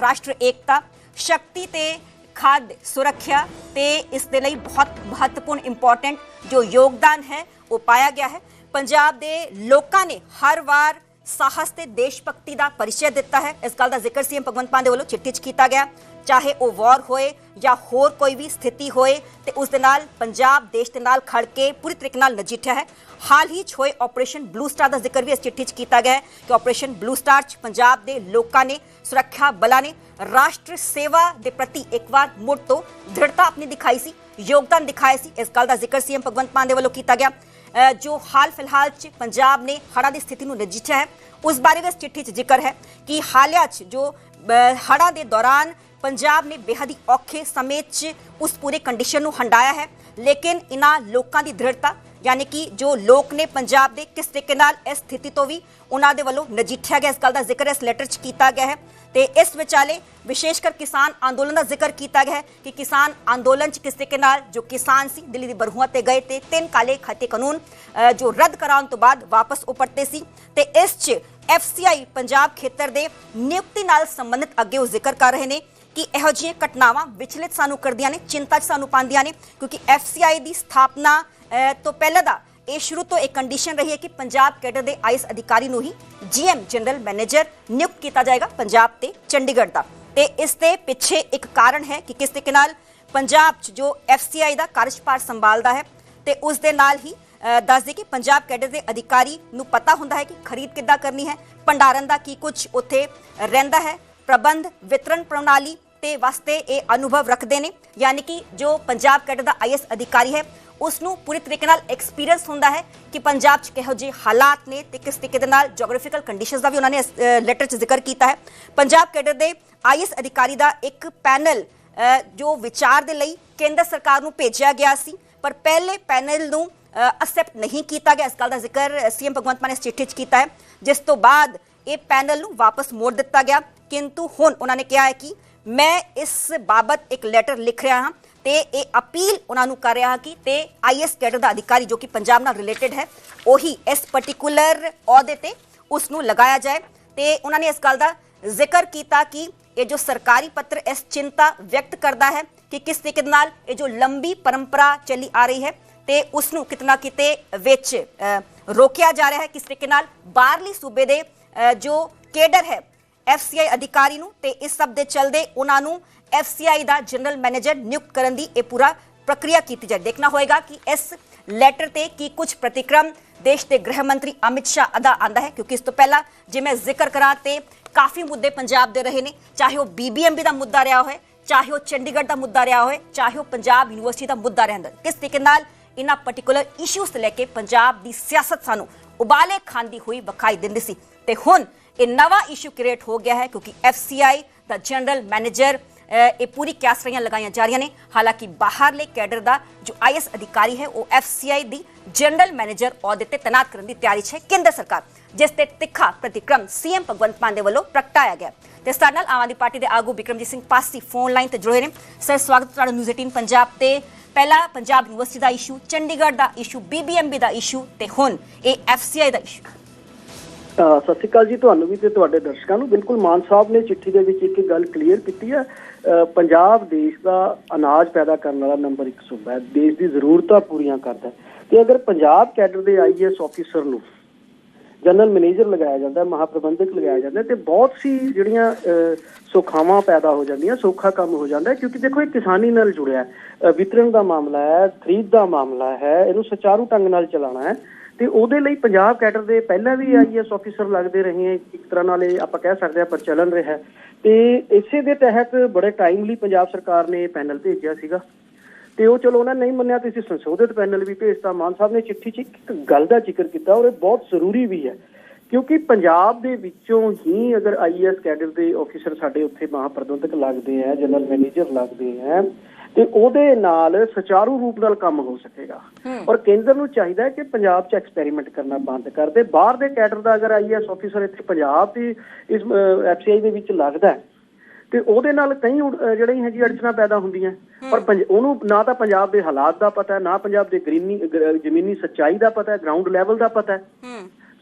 ਰਾਸ਼ਟਰ ਏਕਤਾ, ਸ਼ਕਤੀ ਤੇ ਖਾਦ ਸੁਰੱਖਿਆ ਤੇ ਇਸ ਦੇ ਲਈ ਬਹੁਤ ਮਹੱਤਵਪੂਰਨ ਇੰਪੋਰਟੈਂਟ ਜੋ ਯੋਗਦਾਨ ਹੈ, ਉਹ ਪਾਇਆ ਗਿਆ ਹੈ। ਪੰਜਾਬ ਦੇ ਲੋਕਾਂ ਨੇ ਹਰ ਵਾਰ ਸਾਹਸ ਤੇ ਦੇਸ਼ ਭਗਤੀ ਦਾ ਪਰਿਚੈ ਦਿੱਤਾ ਹੈ। ਇਸ ਗੱਲ ਦਾ ਜ਼ਿਕਰ ਸੀਐਮ ਭਗਵੰਤ ਮਾਨ ਦੇ ਵੱਲੋਂ ਚਿੱਠੀ 'ਚ ਕੀਤਾ ਗਿਆ। ਚਾਹੇ ਉਹ ਵਾਰ ਹੋਏ ਜਾਂ ਹੋਰ ਕੋਈ ਵੀ ਸਥਿਤੀ ਹੋਏ ਤੇ ਉਸ ਦੇ ਨਾਲ ਪੰਜਾਬ ਦੇਸ਼ ਦੇ ਨਾਲ ਖੜ ਕੇ ਪੂਰੀ ਤਰੀਕੇ ਨਾਲ ਨਜਿੱਠਿਆ ਹੈ। ਹਾਲ ਹੀ 'ਚ ਹੋਏ ਆਪਰੇਸ਼ਨ ਬਲੂ ਸਟਾਰ ਦਾ ਜ਼ਿਕਰ ਵੀ ਇਸ ਚਿੱਠੀ 'ਚ ਕੀਤਾ ਗਿਆ ਹੈ ਕਿ ਆਪਰੇਸ਼ਨ ਬਲੂ ਸਟਾਰ 'ਚ ਪੰਜਾਬ ਦੇ ਲੋਕਾਂ ਨੇ, ਸੁਰੱਖਿਆ ਬਲਾਂ ਨੇ, ਰਾਸ਼ਟਰ ਸੇਵਾ ਦੇ ਪ੍ਰਤੀ ਇੱਕ ਵਾਰ ਮੁੜ ਤੋਂ ਦ੍ਰਿੜਤਾ ਆਪਣੀ ਦਿਖਾਈ ਸੀ, ਯੋਗਦਾਨ ਦਿਖਾਇਆ ਸੀ। ਇਸ ਗੱਲ ਦਾ ਜ਼ਿਕਰ ਸੀਐਮ ਭਗਵੰਤ ਮਾਨ ਦੇ ਵੱਲੋਂ ਕੀਤਾ ਗਿਆ। ਜੋ ਹਾਲ ਫਿਲਹਾਲ 'ਚ ਪੰਜਾਬ ਨੇ ਹੜ੍ਹਾਂ ਦੀ ਸਥਿਤੀ ਨੂੰ ਨਜਿੱਠਿਆ ਹੈ, ਉਸ ਬਾਰੇ ਵੀ ਇਸ ਚਿੱਠੀ 'ਚ ਜ਼ਿਕਰ ਹੈ ਕਿ ਹਾਲਿਆ 'ਚ ਜੋ ਹੜ੍ਹਾਂ ਦੇ ਦੌਰਾਨ ਪੰਜਾਬ ਨੇ ਬੇਹੱਦ ਹੀ ਔਖੇ ਸਮੇਂ 'ਚ ਉਸ ਪੂਰੇ ਕੰਡੀਸ਼ਨ ਨੂੰ ਹੰਡਾਇਆ ਹੈ। ਲੇਕਿਨ ਇਹਨਾਂ ਲੋਕਾਂ ਦੀ ਦ੍ਰਿੜਤਾ, ਯਾਨੀ ਕਿ ਜੋ ਲੋਕ ਨੇ ਪੰਜਾਬ ਦੇ, ਕਿਸ ਤਰੀਕੇ ਨਾਲ ਇਸ ਸਥਿਤੀ ਤੋਂ ਵੀ ਉਹਨਾਂ ਦੇ ਵੱਲੋਂ ਨਜਿੱਠਿਆ ਗਿਆ, ਇਸ ਗੱਲ ਦਾ ਜ਼ਿਕਰ ਇਸ ਲੈਟਰ 'ਚ ਕੀਤਾ ਗਿਆ ਹੈ। ਤੇ ਇਸ ਵਿਚਾਲੇ ਵਿਸ਼ੇਸ਼ ਕਰ ਕਿਸਾਨ ਅੰਦੋਲਨ ਦਾ ਜ਼ਿਕਰ ਕੀਤਾ ਗਿਆ ਹੈ ਕਿ ਕਿਸਾਨ ਅੰਦੋਲਨ 'ਚ ਕਿਸ ਤਰੀਕੇ ਨਾਲ ਜੋ ਕਿਸਾਨ ਸੀ, ਦਿੱਲੀ ਦੀ ਬਰਹੂਆਂ ਤੇ ਗਏ ਤੇ ਤਿੰਨ ਕਾਲੇ ਖਾਤੇ ਕਾਨੂੰਨ ਜੋ ਰੱਦ ਕਰਾਉਣ ਤੋਂ ਬਾਅਦ ਵਾਪਸ ਉਪਰਤੇ ਸੀ। ਤੇ ਇਸ 'ਚ ਐਫਸੀਆਈ ਪੰਜਾਬ ਖੇਤਰ ਦੇ ਨਿਯੁਕਤੀ ਨਾਲ ਸੰਬੰਧਿਤ ਅੱਗੇ ਉਹ ਜ਼ਿਕਰ ਕਰ ਰਹੇ ਨੇ। ਕਿ ਇਹੋ ਜਿਹੀਆਂ ਘਟਨਾਵਾਂ ਵਿਚਲਿਤ ਸਾਨੂੰ ਕਰਦੀਆਂ ਨੇ ਚਿੰਤਾ 'ਚ ਸਾਨੂੰ ਪਾਉਂਦੀਆਂ ਨੇ ਕਿਉਂਕਿ ਐਫਸੀਆਈ ਦੀ ਸਥਾਪਨਾ ਤੋਂ ਪਹਿਲਾਂ ਦਾ ਇਹ ਸ਼ੁਰੂ ਤੋਂ ਇੱਕ ਕੰਡੀਸ਼ਨ ਰਹੀ ਹੈ ਕਿ ਪੰਜਾਬ ਕੈਡਰ ਦੇ ਆਈਸ ਅਧਿਕਾਰੀ ਨੂੰ ਹੀ ਜੀਐਮ ਜਨਰਲ ਮੈਨੇਜਰ ਨਿਯੁਕਤ ਕੀਤਾ ਜਾਏਗਾ ਪੰਜਾਬ ਤੇ ਚੰਡੀਗੜ੍ਹ ਦਾ। ਤੇ ਇਸ ਦੇ ਪਿੱਛੇ ਇੱਕ ਕਾਰਨ ਹੈ ਕਿ ਕਿਸ ਤਰੀਕੇ ਨਾਲ ਪੰਜਾਬ 'ਚ ਜੋ ਐਫਸੀਆਈ ਦਾ ਕਾਰਜਭਾਰ ਸੰਭਾਲਦਾ ਹੈ ਤੇ ਉਸ ਦੇ ਨਾਲ ਹੀ ਅ, ਦੱਸ ਦੇ ਕਿ ਪੰਜਾਬ ਕੈਡਰ ਦੇ ਅਧਿਕਾਰੀ ਨੂੰ ਪਤਾ ਹੁੰਦਾ ਹੈ ਕਿ ਖਰੀਦ ਕਿੱਦਾਂ ਕਰਨੀ ਹੈ ਭੰਡਾਰਨ ਦਾ ਕੀ ਕੁਝ ਉੱਥੇ ਰਹਿੰਦਾ ਹੈ ਪ੍ਰਬੰਧ ਵਿਤਰਨ ਪ੍ਰਣਾਲੀ ਤੇ ਵਾਸਤੇ ਇਹ ਅਨੁਭਵ ਰੱਖਦੇ ਨੇ। ਯਾਨੀ ਕਿ ਜੋ ਪੰਜਾਬ ਕੈਡਰ ਦਾ ਆਈਐਸ ਅਧਿਕਾਰੀ ਹੈ ਉਸ ਨੂੰ ਪੂਰੀ ਤਰੀਕੇ ਨਾਲ ਐਕਸਪੀਰੀਅੰਸ ਹੁੰਦਾ ਹੈ ਕਿ ਪੰਜਾਬ 'ਚ ਕਿਹੋ ਜਿਹੇ ਹਾਲਾਤ ਨੇ ਤੇ ਕਿਸ ਤਰੀਕੇ ਦੇ ਨਾਲ ਜੀਓਗ੍ਰਾਫੀਕਲ ਕੰਡੀਸ਼ਨਸ ਦਾ ਵੀ ਉਹਨਾਂ ਨੇ ਲੈਟਰ 'ਚ ਜ਼ਿਕਰ ਕੀਤਾ ਹੈ। ਪੰਜਾਬ ਕੈਡਰ ਦੇ ਆਈਐਸ ਅਧਿਕਾਰੀ ਦਾ ਇੱਕ ਪੈਨਲ ਜੋ ਵਿਚਾਰ ਦੇ ਲਈ ਕੇਂਦਰ ਸਰਕਾਰ ਨੂੰ ਭੇਜਿਆ ਗਿਆ ਸੀ, ਪਰ ਪਹਿਲੇ ਪੈਨਲ ਨੂੰ ਅਸੈਪਟ ਨਹੀਂ ਕੀਤਾ ਗਿਆ। ਇਸ ਗੱਲ ਦਾ ਜ਼ਿਕਰ ਸੀਐਮ ਭਗਵੰਤ ਮਾਨ ਨੇ ਇਸ ਚਿੱਠੀ 'ਚ ਕੀਤਾ ਹੈ, ਜਿਸ ਤੋਂ ਬਾਅਦ ਇਹ ਪੈਨਲ ਨੂੰ ਵਾਪਸ ਮੋੜ ਦਿੱਤਾ ਗਿਆ। ਕਿੰਤੂ ਹੁਣ ਉਹਨਾਂ ਨੇ ਕਿਹਾ ਹੈ ਕਿ ਮੈਂ ਇਸ ਬਾਬਤ ਇੱਕ ਲੈਟਰ ਲਿਖ ਰਿਹਾ ਹਾਂ ਤੇ ਇਹ ਅਪੀਲ ਉਹਨਾਂ ਨੂੰ ਕਰ ਰਿਹਾ ਹਾਂ ਕਿ ਤੇ ਆਈਐਸ ਕੈਡਰ ਦਾ ਅਧਿਕਾਰੀ ਜੋ ਕਿ ਪੰਜਾਬ ਨਾਲ ਰਿਲੇਟਡ ਹੈ, ਉਹੀ ਇਸ ਪਾਰਟਿਕੂਲਰ ਅਹੁਦੇ ਤੇ ਉਸ ਨੂੰ ਲਗਾਇਆ ਜਾਏ। ਤੇ ਉਹਨਾਂ ਨੇ ਇਸ ਗੱਲ ਦਾ ਜ਼ਿਕਰ ਕੀਤਾ ਕਿ ਇਹ ਜੋ ਸਰਕਾਰੀ ਪੱਤਰ ਇਸ ਚਿੰਤਾ ਵਿਅਕਤ ਕਰਦਾ ਹੈ ਕਿ ਕਿਸ ਤਰੀਕੇ ਦੇ ਨਾਲ ਇਹ ਜੋ ਲੰਬੀ ਪਰੰਪਰਾ ਚੱਲੀ ਆ ਰਹੀ ਹੈ ਤੇ ਉਸ ਨੂੰ ਕਿਤਨਾ ਕਿਤੇ ਵਿੱਚ ਰੋਕਿਆ ਜਾ ਰਿਹਾ ਹੈ, ਕਿਸ ਤਰੀਕੇ ਨਾਲ ਬਾਹਰਲੀ ਸੂਬੇ ਦੇ ਜੋ ਕੇਡਰ ਹੈ ਐਫਸੀਆਈ ਅਧਿਕਾਰੀ ਨੂੰ ਤੇ ਇਸ ਸਭ ਦੇ ਚਲਦੇ ਉਹਨਾਂ ਨੂੰ ਐਫਸੀਆਈ ਦਾ ਜਨਰਲ ਮੈਨੇਜਰ ਨਿਯੁਕਤ ਕਰਨ ਦੀ ਇਹ ਪੂਰਾ ਪ੍ਰਕਿਰਿਆ ਕੀਤੀ ਜਾਏ। ਦੇਖਣਾ ਹੋਏਗਾ ਕਿ ਇਸ ਲੈਟਰ ਤੇ ਕੀ ਕੁਝ ਪ੍ਰਤੀਕਰਮ ਦੇਸ਼ ਦੇ ਗ੍ਰਹਿ ਮੰਤਰੀ ਅਮਿਤ ਸ਼ਾਹ ਅਦਾ ਆਂਦਾ ਹੈ, ਕਿਉਂਕਿ ਇਸ ਤੋਂ ਪਹਿਲਾਂ ਜੇ ਮੈਂ ਜ਼ਿਕਰ ਕਰਾਂ ਤੇ ਕਾਫੀ ਮੁੱਦੇ ਪੰਜਾਬ ਦੇ ਰਹੇ ਨੇ, ਚਾਹੇ ਉਹ ਬੀਬੀਐਮਬੀ ਦਾ ਮੁੱਦਾ ਰਿਹਾ ਹੋਵੇ ਚਾਹੇ ਉਹ ਚੰਡੀਗੜ੍ਹ ਦਾ ਮੁੱਦਾ ਰਿਹਾ ਹੋਵੇ ਚਾਹੇ ਉਹ ਪੰਜਾਬ ਯੂਨੀਵਰਸਿਟੀ ਦਾ ਮੁੱਦਾ ਰਹਿੰਦਾ ਕਿਸ ਤਰੀਕੇ ਨਾਲ ਇਹਨਾਂ ਪਾਰਟਿਕੂਲਰ ਇਸ਼ੂਸ ਲੈ ਕੇ ਪੰਜਾਬ ਦੀ ਸਿਆਸਤ ਸਾਨੂੰ ਉਬਾਲੇ ਖਾਂਦੀ ਹੋਈ ਵਿਖਾਈ ਦਿੰਦੀ ਸੀ। ਤੇ ਹੁਣ ਇਹ ਨਵਾਂ ਇਸ਼ੂ ਕ੍ਰੀਏਟ ਹੋ ਗਿਆ ਹੈ ਕਿਉਂਕਿ ਐਫਸੀਆਈ ਦਾ ਜਨਰਲ ਮੈਨੇਜਰ ਇਹ ਪੂਰੀ ਕੈਸਰੀਆਂ ਲਗਾਈਆਂ ਜਾ ਰਹੀਆਂ ਨੇ ਹਾਲਾਂਕਿ ਬਾਹਰਲੇ ਕੈਡਰ ਦਾ ਜੋ ਆਈਐਸ ਅਧਿਕਾਰੀ ਹੈ ਉਹ ਐਫਸੀਆਈ ਦੀ ਜਨਰਲ ਮੈਨੇਜਰ ਅਹੁਦੇ ਤੇ ਤੈਨਾਤ ਕਰਨ ਦੀ ਤਿਆਰੀ 'ਚ ਹੈ ਕੇਂਦਰ ਸਰਕਾਰ ਜਿਸ ਤੇ ਤਿੱਖਾ ਪ੍ਰਤੀਕਰਮ ਸੀਐਮ ਭਗਵੰਤ ਮਾਨ ਦੇ ਵੱਲੋਂ ਪ੍ਰਗਟਾਇਆ ਗਿਆ ਤੇ ਸਾਡੇ ਨਾਲ ਆਮ ਆਦਮੀ ਪਾਰਟੀ ਦੇ ਆਗੂ ਬਿਕਰਮਜੀਤ ਸਿੰਘ ਪਾਸੀ ਫੋਨ ਲਾਈਨ ਤੇ ਜੁੜੇ ਨੇ ਸਰ ਸਵਾਗਤ ਤੁਹਾਡਾ ਨਿਊਜ਼ 18 ਪੰਜਾਬ ਤੇ ਪਹਿਲਾ ਪੰਜਾਬ ਯੂਨੀਵਰਸਿਟੀ ਦਾ ਇਸ਼ੂ ਚੰਡੀਗੜ੍ਹ ਦਾ ਇਸ਼ੂ ਬੀਬੀਐਮਬੀ ਦਾ ਇਸ਼ੂ ਤੇ ਹੁਣ ਇਹ ਐਫਸੀਆਈ ਦਾ ਇਸ਼ੂ ਸਤਿ ਸ਼੍ਰੀ ਅਕਾਲ ਜੀ ਤੁਹਾਨੂੰ ਵੀ ਤੇ ਤੁਹਾਡੇ ਦਰਸ਼ਕਾਂ ਨੂੰ। ਬਿਲਕੁਲ ਮਾਨ ਸਾਹਿਬ ਨੇ ਚਿੱਠੀ ਦੇ ਵਿੱਚ ਇੱਕ ਗੱਲ ਕਲੀਅਰ ਕੀਤੀ ਹੈ। ਅਹ ਪੰਜਾਬ ਦੇਸ਼ ਦਾ ਅਨਾਜ ਪੈਦਾ ਕਰਨ ਵਾਲਾ ਨੰਬਰ 1 ਸੂਬਾ ਹੈ। ਦੇਸ਼ ਦੀ ਜ਼ਰੂਰਤਾਂ ਪੂਰੀਆਂ ਕਰਦਾ ਤੇ ਅਗਰ ਪੰਜਾਬ ਕੈਡਰ ਦੇ ਆਈਐਸ ਆਫੀਸਰ ਨੂੰ ਜਨਰਲ ਮੈਨੇਜਰ ਲਗਾਇਆ ਜਾਂਦਾ ਹੈ ਮਹਾਪ੍ਰਬੰਧਕ ਲਗਾਇਆ ਜਾਂਦਾ ਤੇ ਬਹੁਤ ਸੀ ਜਿਹੜੀਆਂ ਅਹ, ਸੁਖਾਵਾਂ ਪੈਦਾ ਹੋ ਜਾਂਦੀਆਂ ਸੌਖਾ ਕੰਮ ਹੋ ਜਾਂਦਾ ਕਿਉਂਕਿ ਦੇਖੋ ਇਹ ਕਿਸਾਨੀ ਨਾਲ ਜੁੜਿਆ ਹੈ। ਵਿਤਰਨ ਦਾ ਮਾਮਲਾ ਹੈ ਖਰੀਦ ਦਾ ਮਾਮਲਾ ਹੈ ਇਹਨੂੰ ਸੁਚਾਰੂ ਢੰਗ ਨਾਲ ਚਲਾਉਣਾ ਹੈ। ਤੇ ਉਹਦੇ ਲਈ ਪੰਜਾਬ ਕੈਡਰ ਦੇ ਪਹਿਲਾਂ ਵੀ ਆਈਐਸ ਆਫੀਸਰ ਲੱਗਦੇ ਰਹੇ ਇੱਕ ਤਰ੍ਹਾਂ ਨਾਲ ਇਹ ਆਪਾਂ ਕਹਿ ਸਕਦੇ ਹਾਂ ਪ੍ਰਚਲਨ ਰਿਹਾ ਤੇ ਇਸੇ ਦੇ ਤਹਿਤ ਬੜੇ ਟਾਈਮਲੀ ਪੰਜਾਬ ਸਰਕਾਰ ਨੇ ਪੈਨਲ ਭੇਜਿਆ ਸੀਗਾ। ਤੇ ਉਹ ਚਲੋ ਉਹਨਾਂ ਨਹੀਂ ਮੰਨਿਆ ਤੇ ਅਸੀਂ ਸੰਸ਼ੋਧਿਤ ਪੈਨਲ ਵੀ ਭੇਜਤਾ। ਮਾਨ ਸਾਹਿਬ ਨੇ ਚਿੱਠੀ 'ਚ ਇੱਕ ਗੱਲ ਦਾ ਜ਼ਿਕਰ ਕੀਤਾ ਔਰ ਇਹ ਬਹੁਤ ਜ਼ਰੂਰੀ ਵੀ ਹੈ ਕਿਉਂਕਿ ਪੰਜਾਬ ਦੇ ਵਿੱਚੋਂ ਹੀ ਅਗਰ ਆਈਐਸ ਕੈਡਰ ਦੇ ਆਫੀਸਰ ਸਾਡੇ ਉੱਥੇ ਮਹਾਪ੍ਰਬੰਧਕ ਲੱਗਦੇ ਆ ਜਨਰਲ ਮੈਨੇਜਰ ਲੱਗਦੇ ਆ ਤੇ ਉਹਦੇ ਨਾਲ ਸੁਚਾਰੂ ਰੂਪ ਨਾਲ ਕੰਮ ਹੋ ਸਕੇਗਾ। ਔਰ ਕੇਂਦਰ ਨੂੰ ਚਾਹੀਦਾ ਹੈ ਕਿ ਪੰਜਾਬ 'ਚ ਐਕਸਪੈਰੀਮੈਂਟ ਕਰਨਾ ਬੰਦ ਕਰ ਦੇ। ਬਾਹਰ ਦੇ ਕੈਡਰ ਦਾ ਅਗਰ ਆਈਐਸ ਆਫੀਸਰ ਇੱਥੇ ਪੰਜਾਬ ਦੀ ਇਸ ਐਫਸੀਆਈ ਦੇ ਵਿੱਚ ਲੱਗਦਾ ਹੈ ਤੇ ਉਹਦੇ ਨਾਲ ਕਈ ਜਿਹੜੀਆਂ ਹੈਗੀ ਅੜਚਣਾ ਪੈਦਾ ਹੁੰਦੀਆਂ। ਪਰ ਉਹਨੂੰ ਨਾ ਤਾਂ ਪੰਜਾਬ ਦੇ ਹਾਲਾਤ ਦਾ ਪਤਾ ਹੈ ਨਾ ਪੰਜਾਬ ਦੇ ਗ੍ਰੀਨੀ ਜ਼ਮੀਨੀ ਸੱਚਾਈ ਦਾ ਪਤਾ ਹੈ ਗਰਾਊਂਡ ਲੈਵਲ ਦਾ ਪਤਾ ਹੈ।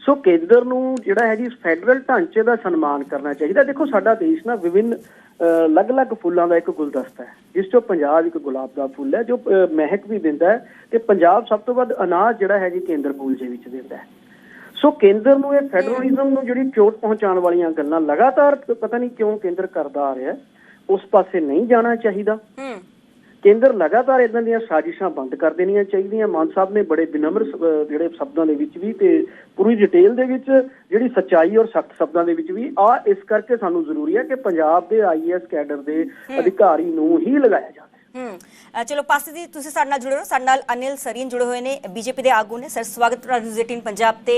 ਸੋ ਕੇਂਦਰ ਨੂੰ ਜਿਹੜਾ ਹੈ ਜੀ ਫੈਡਰਲ ਢਾਂਚੇ ਦਾ ਸਨਮਾਨ ਕਰਨਾ ਚਾਹੀਦਾ। ਦੇਖੋ ਸਾਡਾ ਦੇਸ਼ ਨਾ ਵਿਭਿੰਨ ਅਲੱਗ-ਅਲੱਗ ਫੁੱਲਾਂ ਦਾ ਇੱਕ ਗੁਲਦਸਤਾ ਹੈ, ਜਿਸ ਚੋਂ ਪੰਜਾਬ ਇੱਕ ਗੁਲਾਬ ਦਾ ਫੁੱਲ ਹੈ, ਜੋ ਮਹਿਕ ਵੀ ਦਿੰਦਾ ਹੈ ਤੇ ਪੰਜਾਬ ਸਭ ਤੋਂ ਵੱਧ ਅਨਾਜ ਜਿਹੜਾ ਹੈ ਜੀ ਕੇਂਦਰ ਬੂਲਜੇ ਵਿੱਚ ਦਿੰਦਾ ਹੈ। ਸੋ ਕੇਂਦਰ ਨੂੰ ਇਹ ਫੈਡਰਲਿਜ਼ਮ ਨੂੰ ਜਿਹੜੀ ਚੋਟ ਪਹੁੰਚਾਉਣ ਵਾਲੀਆਂ ਗੱਲਾਂ ਲਗਾਤਾਰ ਪਤਾ ਨਹੀਂ ਕਿਉਂ ਕੇਂਦਰ ਕਰਦਾ ਆ ਰਿਹਾ ਉਸ ਪਾਸੇ ਨਹੀਂ ਜਾਣਾ ਚਾਹੀਦਾ। ਕੇਂਦਰ ਲਗਾਤਾਰ ਇਦਾਂ ਦੀਆਂ ਸਾਜ਼ਿਸ਼ਾਂ ਬੰਦ ਕਰ ਦੇਣੀਆਂ ਚਾਹੀਦੀਆਂ। ਮਾਨ ਸਾਹਿਬ ਨੇ ਬੜੇ ਅਹ ਜਿਹੜੇ ਸ਼ਬਦਾਂ ਦੇ ਵਿੱਚ ਵੀ ਤੇ ਪੂਰੀ ਡਿਟੇਲ ਦੇ ਵਿੱਚ ਜਿਹੜੀ ਸੱਚਾਈ ਔਰ ਸਖਤ ਸ਼ਬਦਾਂ ਦੇ ਵਿੱਚ ਵੀ ਆ ਇਸ ਕਰਕੇ ਸਾਨੂੰ ਜ਼ਰੂਰੀ ਹੈ ਕਿ ਪੰਜਾਬ ਦੇ ਆਈਐਸ ਕੈਡਰ ਦੇ ਅਧਿਕਾਰੀ ਨੂੰ ਹੀ ਲਗਾਇਆ ਜਾਵੇ। ਹੂੰ। ਚਲੋ ਪਾਸੀ ਜੀ ਤੁਸੀਂ ਸਾਡੇ ਨਾਲ ਜੁੜੇ ਹੋ ਸਾਡੇ ਨਾਲ ਅਨਿਲ ਸਰੀਨ ਜੁੜੇ ਹੋਏ ਨੇ ਬੀਜੇਪੀ ਦੇ ਆਗੂ ਨੇ। ਸਰ ਸਵਾਗਤ ਨਿਊਜ਼ 18 ਪੰਜਾਬ ਤੇ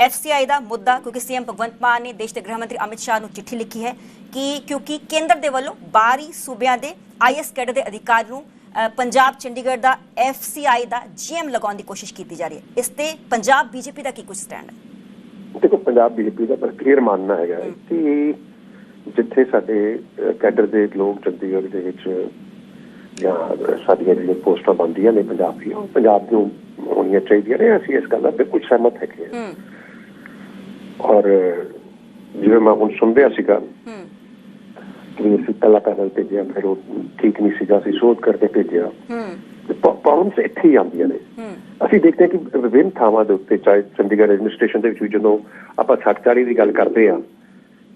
ਐਫਸੀਆਈ ਦਾ ਮੁੱਦਾ ਕਿਉਂਕਿ ਸੀਐਮ ਭਗਵੰਤ ਮਾਨ ਨੇ ਦੇਸ਼ ਦੇ ਗ੍ਰਹਿ ਮੰਤਰੀ ਅਮਿਤ ਸ਼ਾਹ ਨੂੰ ਚਿੱਠੀ ਲਿਖੀ ਹੈ ਕਿ ਕਿਉਂਕਿ ਕੇਂਦਰ ਦੇ ਵੱਲੋਂ ਬਾਹਰੀ ਸੂਬਿਆਂ ਦੇ ਆਈਐਸ ਕੈਡਰ ਦੇ ਅਧਿਕਾਰੀ ਨੂੰ ਪੰਜਾਬ ਚੰਡੀਗੜ੍ਹ ਦਾ ਐਫਸੀਆਈ ਦਾ ਜੀਐਮ ਲਗਾਉਣ ਦੀ ਕੋਸ਼ਿਸ਼ ਕੀਤੀ ਜਾ ਰਹੀ ਹੈ। ਇਸ ਤੇ ਪੰਜਾਬ ਬੀਜੇਪੀ ਦਾ ਕੀ ਕੁਝ ਸਟੈਂਡ ਹੈ? ਦੇਖੋ ਪੰਜਾਬ ਬੀਜੇਪੀ ਦਾ ਪਰ ਕਲੀਅਰ ਮੰਨਣਾ ਹੈਗਾ ਕਿ ਜਿੱਥੇ ਸਾਡੇ ਕੈਡਰ ਦੇ ਲੋਕ ਚੰਡੀਗੜ੍ਹ ਦੇ ਵਿੱਚ ਜਾਂ ਸਾਡੀਆਂ ਜਿਹੜੀਆਂ ਪੋਸਟਾਂ ਬਣਦੀਆਂ ਨੇ ਪੰਜਾਬ ਦੀਆਂ ਉਹ ਪੰਜਾਬ ਨੂੰ ਹੋਣੀਆਂ ਚਾਹੀਦੀਆਂ ਨੇ। ਅਸੀਂ ਇਸ ਗੱਲ ਦਾ ਬਿਲਕੁਲ ਸਹਿਮਤ ਹੈਗੇ ਹਾਂ। ਔਰ ਜਿਵੇਂ ਮੈਂ ਹੁਣ ਸੁਣ ਰਿਹਾ ਸੀਗਾ ਕਿ ਅਸੀਂ ਪਹਿਲਾ ਪੈਨਲ ਭੇਜਿਆ ਫਿਰ ਉਹ ਠੀਕ ਨਹੀਂ ਸੀਗਾ ਅਸੀਂ ਸੋਧ ਕਰਕੇ ਭੇਜਿਆ। ਪ੍ਰੋਬਲਮਸ ਇੱਥੇ ਹੀ ਆਉਂਦੀਆਂ ਨੇ। ਅਸੀਂ ਦੇਖਦੇ ਹਾਂ ਕਿ ਵਿਭਿੰਨ ਥਾਵਾਂ ਦੇ ਉੱਤੇ ਚਾਹੇ ਚੰਡੀਗੜ੍ਹ ਐਡਮਿਨਿਸਟ੍ਰੇਸ਼ਨ ਦੇ ਵਿੱਚ ਵੀ ਜਦੋਂ ਆਪਾਂ 60 ਦੀ ਗੱਲ ਕਰਦੇ ਆ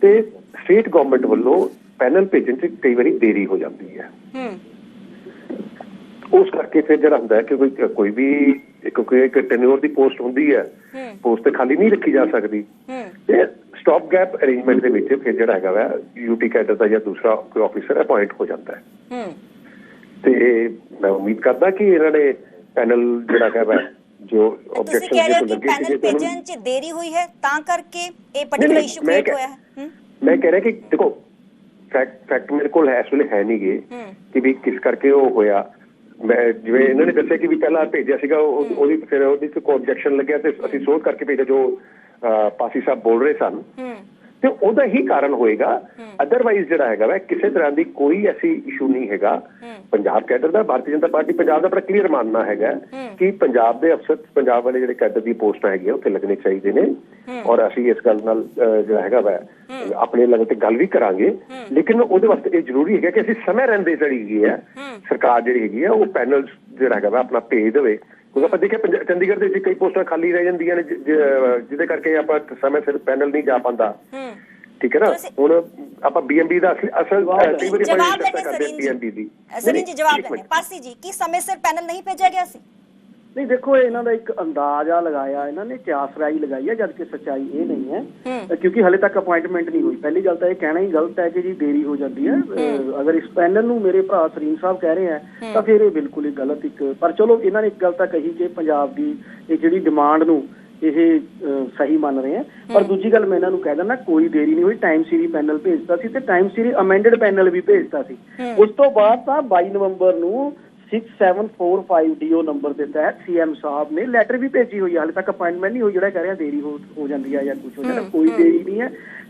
ਤੇ ਸਟੇਟ ਗਵਰਨਮੈਂਟ ਵੱਲੋਂ ਪੈਨਲ ਭੇਜਣ 'ਚ ਕਈ ਵਾਰੀ ਦੇਰੀ ਹੋ ਜਾਂਦੀ ਹੈ। ਹੂੰ। ਉਸ ਕਰਕੇ ਫਿਰ ਜਿਹੜਾ ਹੁੰਦਾ ਹੈ ਕਿ ਕੋਈ ਕੋਈ ਵੀ ਕਿਉਂਕਿ ਇੱਕ ਟੈਨਿਓਰ ਦੀ ਪੋਸਟ ਹੁੰਦੀ ਹੈ ਪੋਸਟ ਤੇ ਖਾਲੀ ਨਹੀਂ ਰੱਖੀ ਜਾ ਸਕਦੀ। ਤੇ ਸਟਾਪ ਗੈਪ ਅਰੇਂਜਮੈਂਟ ਦੇ ਵਿੱਚ ਫਿਰ ਜਿਹੜਾ ਹੈਗਾ ਵਾ ਯੂਟੀ ਕੈਡਰ ਦਾ ਜਾਂ ਦੂਸਰਾ ਕੋਈ ਆਫੀਸਰ ਅਪਾਇੰਟ ਹੋ ਜਾਂਦਾ ਹੈ। ਹੂੰ। ਤੇ ਮੈਂ ਉਮੀਦ ਕਰਦਾ ਕਿ ਇਹਨਾਂ ਨੇ ਪੈਨਲ ਜਿਹੜਾ ਹੈਗਾ ਵਾ ਜੋ ਆਬਜੈਕਸ਼ਨ ਦੇ ਕਿ ਲੱਗੇ ਪੈਨਲ ਤੇ ਉਹਨਾਂ ਭੇਜਣ 'ਚ ਦੇਰੀ ਹੋਈ ਹੈ ਤਾਂ ਕਰਕੇ ਇਹ ਨਹੀਂ, ਪਾਰਟਿਕੂਲਰ ਨਹੀਂ, ਇਸ਼ੂ ਮੈਂ ਕ੍ਰੀਏਟ ਕਹਿ- ਹੋਇਆ ਹੈ? ਮੈਂ ਕਹਿ ਰਿਹਾ ਕਿ ਦੇਖੋ ਫੈਕਟ ਫੈਕਟ ਮੇਰੇ ਕੋਲ ਹੈ ਇਸ ਵੇਲੇ ਹੈ ਨਹੀਂਗੇ ਹੂੰ। ਕਿ ਵੀ ਕਿਸ ਕਰਕੇ ਉਹ ਹੋਇਆ। ਮੈਂ ਜਿਵੇਂ ਇਹਨਾਂ ਨੇ ਦੱਸਿਆ ਕਿ ਵੀ ਪਹਿਲਾਂ ਭੇਜਿਆ ਸੀਗਾ ਉਹਦੀ ਫਿਰ ਉਹਦੀ ਤੇ ਕੋਈ ਆਬਜੈਕਸ਼ਨ ਲੱਗਿਆ ਤੇ ਅਸੀਂ ਸੋਧ ਕਰਕੇ ਭੇਜਿਆ ਜੋ ਅਹ, ਪਾਸੀ ਸਾਹਿਬ ਬੋਲ ਰਹੇ ਸਨ। ਤੇ ਉਹਦਾ ਹੀ ਕਾਰਨ ਹੋਏਗਾ। ਅਦਰਵਾਈਜ਼ ਜਿਹੜਾ ਹੈਗਾ ਵਾ ਕਿਸੇ ਤਰ੍ਹਾਂ ਦੀ ਕੋਈ ਐਸੀ ਇਸ਼ੂ ਨਹੀਂ ਹੈਗਾ। ਪੰਜਾਬ ਕੈਡਰ ਦਾ ਭਾਰਤੀ ਜਨਤਾ ਪਾਰਟੀ ਪੰਜਾਬ ਦਾ ਬੜਾ ਕਲੀਅਰ ਮੰਨਣਾ ਹੈਗਾ ਕਿ ਪੰਜਾਬ ਦੇ ਅਫਸਰ ਪੰਜਾਬ ਵਾਲੇ ਜਿਹੜੇ ਕੈਡਰ ਦੀ ਪੋਸਟਾਂ ਹੈਗੀਆਂ ਉੱਥੇ ਲੱਗਣੇ ਚਾਹੀਦੇ ਨੇ। ਔਰ ਅਸੀਂ ਇਸ ਗੱਲ ਨਾਲ ਜਿਹੜਾ ਹੈਗਾ ਵਾ ਆਪਣੇ ਲੈਵਲ ਤੇ ਗੱਲ ਵੀ ਕਰਾਂਗੇ। ਲੇਕਿਨ ਉਹਦੇ ਵਾਸਤੇ ਇਹ ਜ਼ਰੂਰੀ ਹੈਗਾ ਕਿ ਅਸੀਂ ਸਮੇਂ ਰਹਿੰਦੇ ਜਿਹੜੀ ਹੈ। ਸਰਕਾਰ ਜਿਹੜੀ ਹੈਗੀ ਹੈ ਉਹ ਪੈਨਲ ਜਿਹੜਾ ਹੈਗਾ ਵਾ ਆਪਣਾ ਭੇਜ ਦੇਵੇ। ਕਿਉਂਕਿ ਆਪਾਂ ਦੇਖਿਆ ਚੰਡੀਗੜ੍ਹ ਦੇ ਵਿੱਚ ਕਈ ਪੋਸਟਾਂ ਖਾਲੀ ਰਹਿ ਜਾਂਦੀਆਂ ਨੇ ਜਿਹਦੇ ਕਰਕੇ ਆਪਾਂ ਸਮੇਂ ਸਿਰ ਪੈਨਲ ਨਹੀਂ ਜਾ ਪਾਉਂਦਾ ਹੂੰ। ਠੀਕ ਹੈ ਨਾ? ਹੁਣ ਆਪਾਂ ਬੀਐਮਬੀ ਦਾ ਅਸਲ ਕਈ ਵਾਰੀ ਜਵਾਬ ਕਰਦੇ ਸਰੀਨ ਜੀ। ਸਰੀਨ ਜੀ ਜਵਾਬ ਮਿੰਟ। ਪਾਰਸੀ ਜੀ ਕੀ ਸਮੇਂ ਸਿਰ ਪੈਨਲ ਨਹੀਂ ਭੇਜਿਆ ਗਿਆ ਸੀ? ਨਹੀਂ ਦੇਖੋ ਇਹਨਾਂ ਦਾ ਇੱਕ ਅੰਦਾਜ਼ਾ ਲਗਾਇਆ ਇਹਨਾਂ ਨੇ ਕਿਆਸ ਰਾਈ ਲਗਾਈ ਹੈ ਜਦ ਕਿ ਸੱਚਾਈ ਇਹ ਨਹੀਂ ਹੈ। ਕਿਉਂਕਿ ਹਲੇ ਤੱਕ ਅਪਾਇੰਟਮੈਂਟ ਨਹੀਂ ਹੋਈ। ਪਹਿਲੀ ਗੱਲ ਤਾਂ ਇਹ ਕਹਿਣਾ ਹੀ ਗਲਤ ਹੈ ਕਿ ਜੀ ਦੇਰੀ ਹੋ ਜਾਂਦੀ ਹੈ। ਅਗਰ ਇਸ ਪੈਨਲ ਨੂੰ ਮੇਰੇ ਭਰਾ ਸਰੀਨ ਸਾਹਿਬ ਕਹਿ ਰਹੇ ਆ ਤਾਂ ਫਿਰ ਇਹ ਬਿਲਕੁਲ ਹੀ ਗਲਤ ਇੱਕ ਪਰ ਚਲੋ ਇਹਨਾਂ ਨੇ ਇੱਕ ਗੱਲ ਤਾਂ ਕਹੀ ਕਿ ਪੰਜਾਬ ਦੀ ਇਹ ਜਿਹੜੀ ਡਿਮਾਂਡ ਨੂੰ ਇਹ ਸਹੀ ਮੰਨ ਰਹੇ ਆ। ਪਰ ਦੂਜੀ ਗੱਲ ਮੈਂ ਇਹਨਾਂ ਨੂੰ ਕਹਿ ਦਿੰਦਾ ਕੋਈ ਦੇਰੀ ਨਹੀਂ ਹੋਈ। ਟਾਈਮ ਸੀਰੀ ਪੈਨਲ ਭੇਜਤਾ ਸੀ ਤੇ ਟਾਈਮ ਸੀਰੀ ਅਮੈਂਡਡ ਪੈਨਲ ਵੀ ਭੇਜਤਾ ਸੀ। ਉਸ ਤੋਂ ਬਾਅਦ ਤਾਂ 22 ਨਵੰਬਰ ਨੂੰ 6745 ਡੀਓ ਨੰਬਰ ਦੇ ਤਹਿਤ ਸੀਐਮ ਸਾਹਿਬ ਨੇ ਲੈਟਰ ਵੀ ਭੇਜੀ ਹੋਈ ਹੈ ਹਾਲੇ ਤੱਕ ਅਪਾਇੰਟਮੈਂਟ ਨਹੀਂ ਹੋਈ ਜਿਹੜਾ ਕਹਿ ਰਿਹਾ ਦੇਰੀ ਹੋ ਜਾਂਦੀ ਹੈ ਜਾਂ ਕੁਝ ਹੋ ਜਾਂਦਾ। ਕੋਈ ਦੇਰੀ ਨਹੀਂ ਹੈ।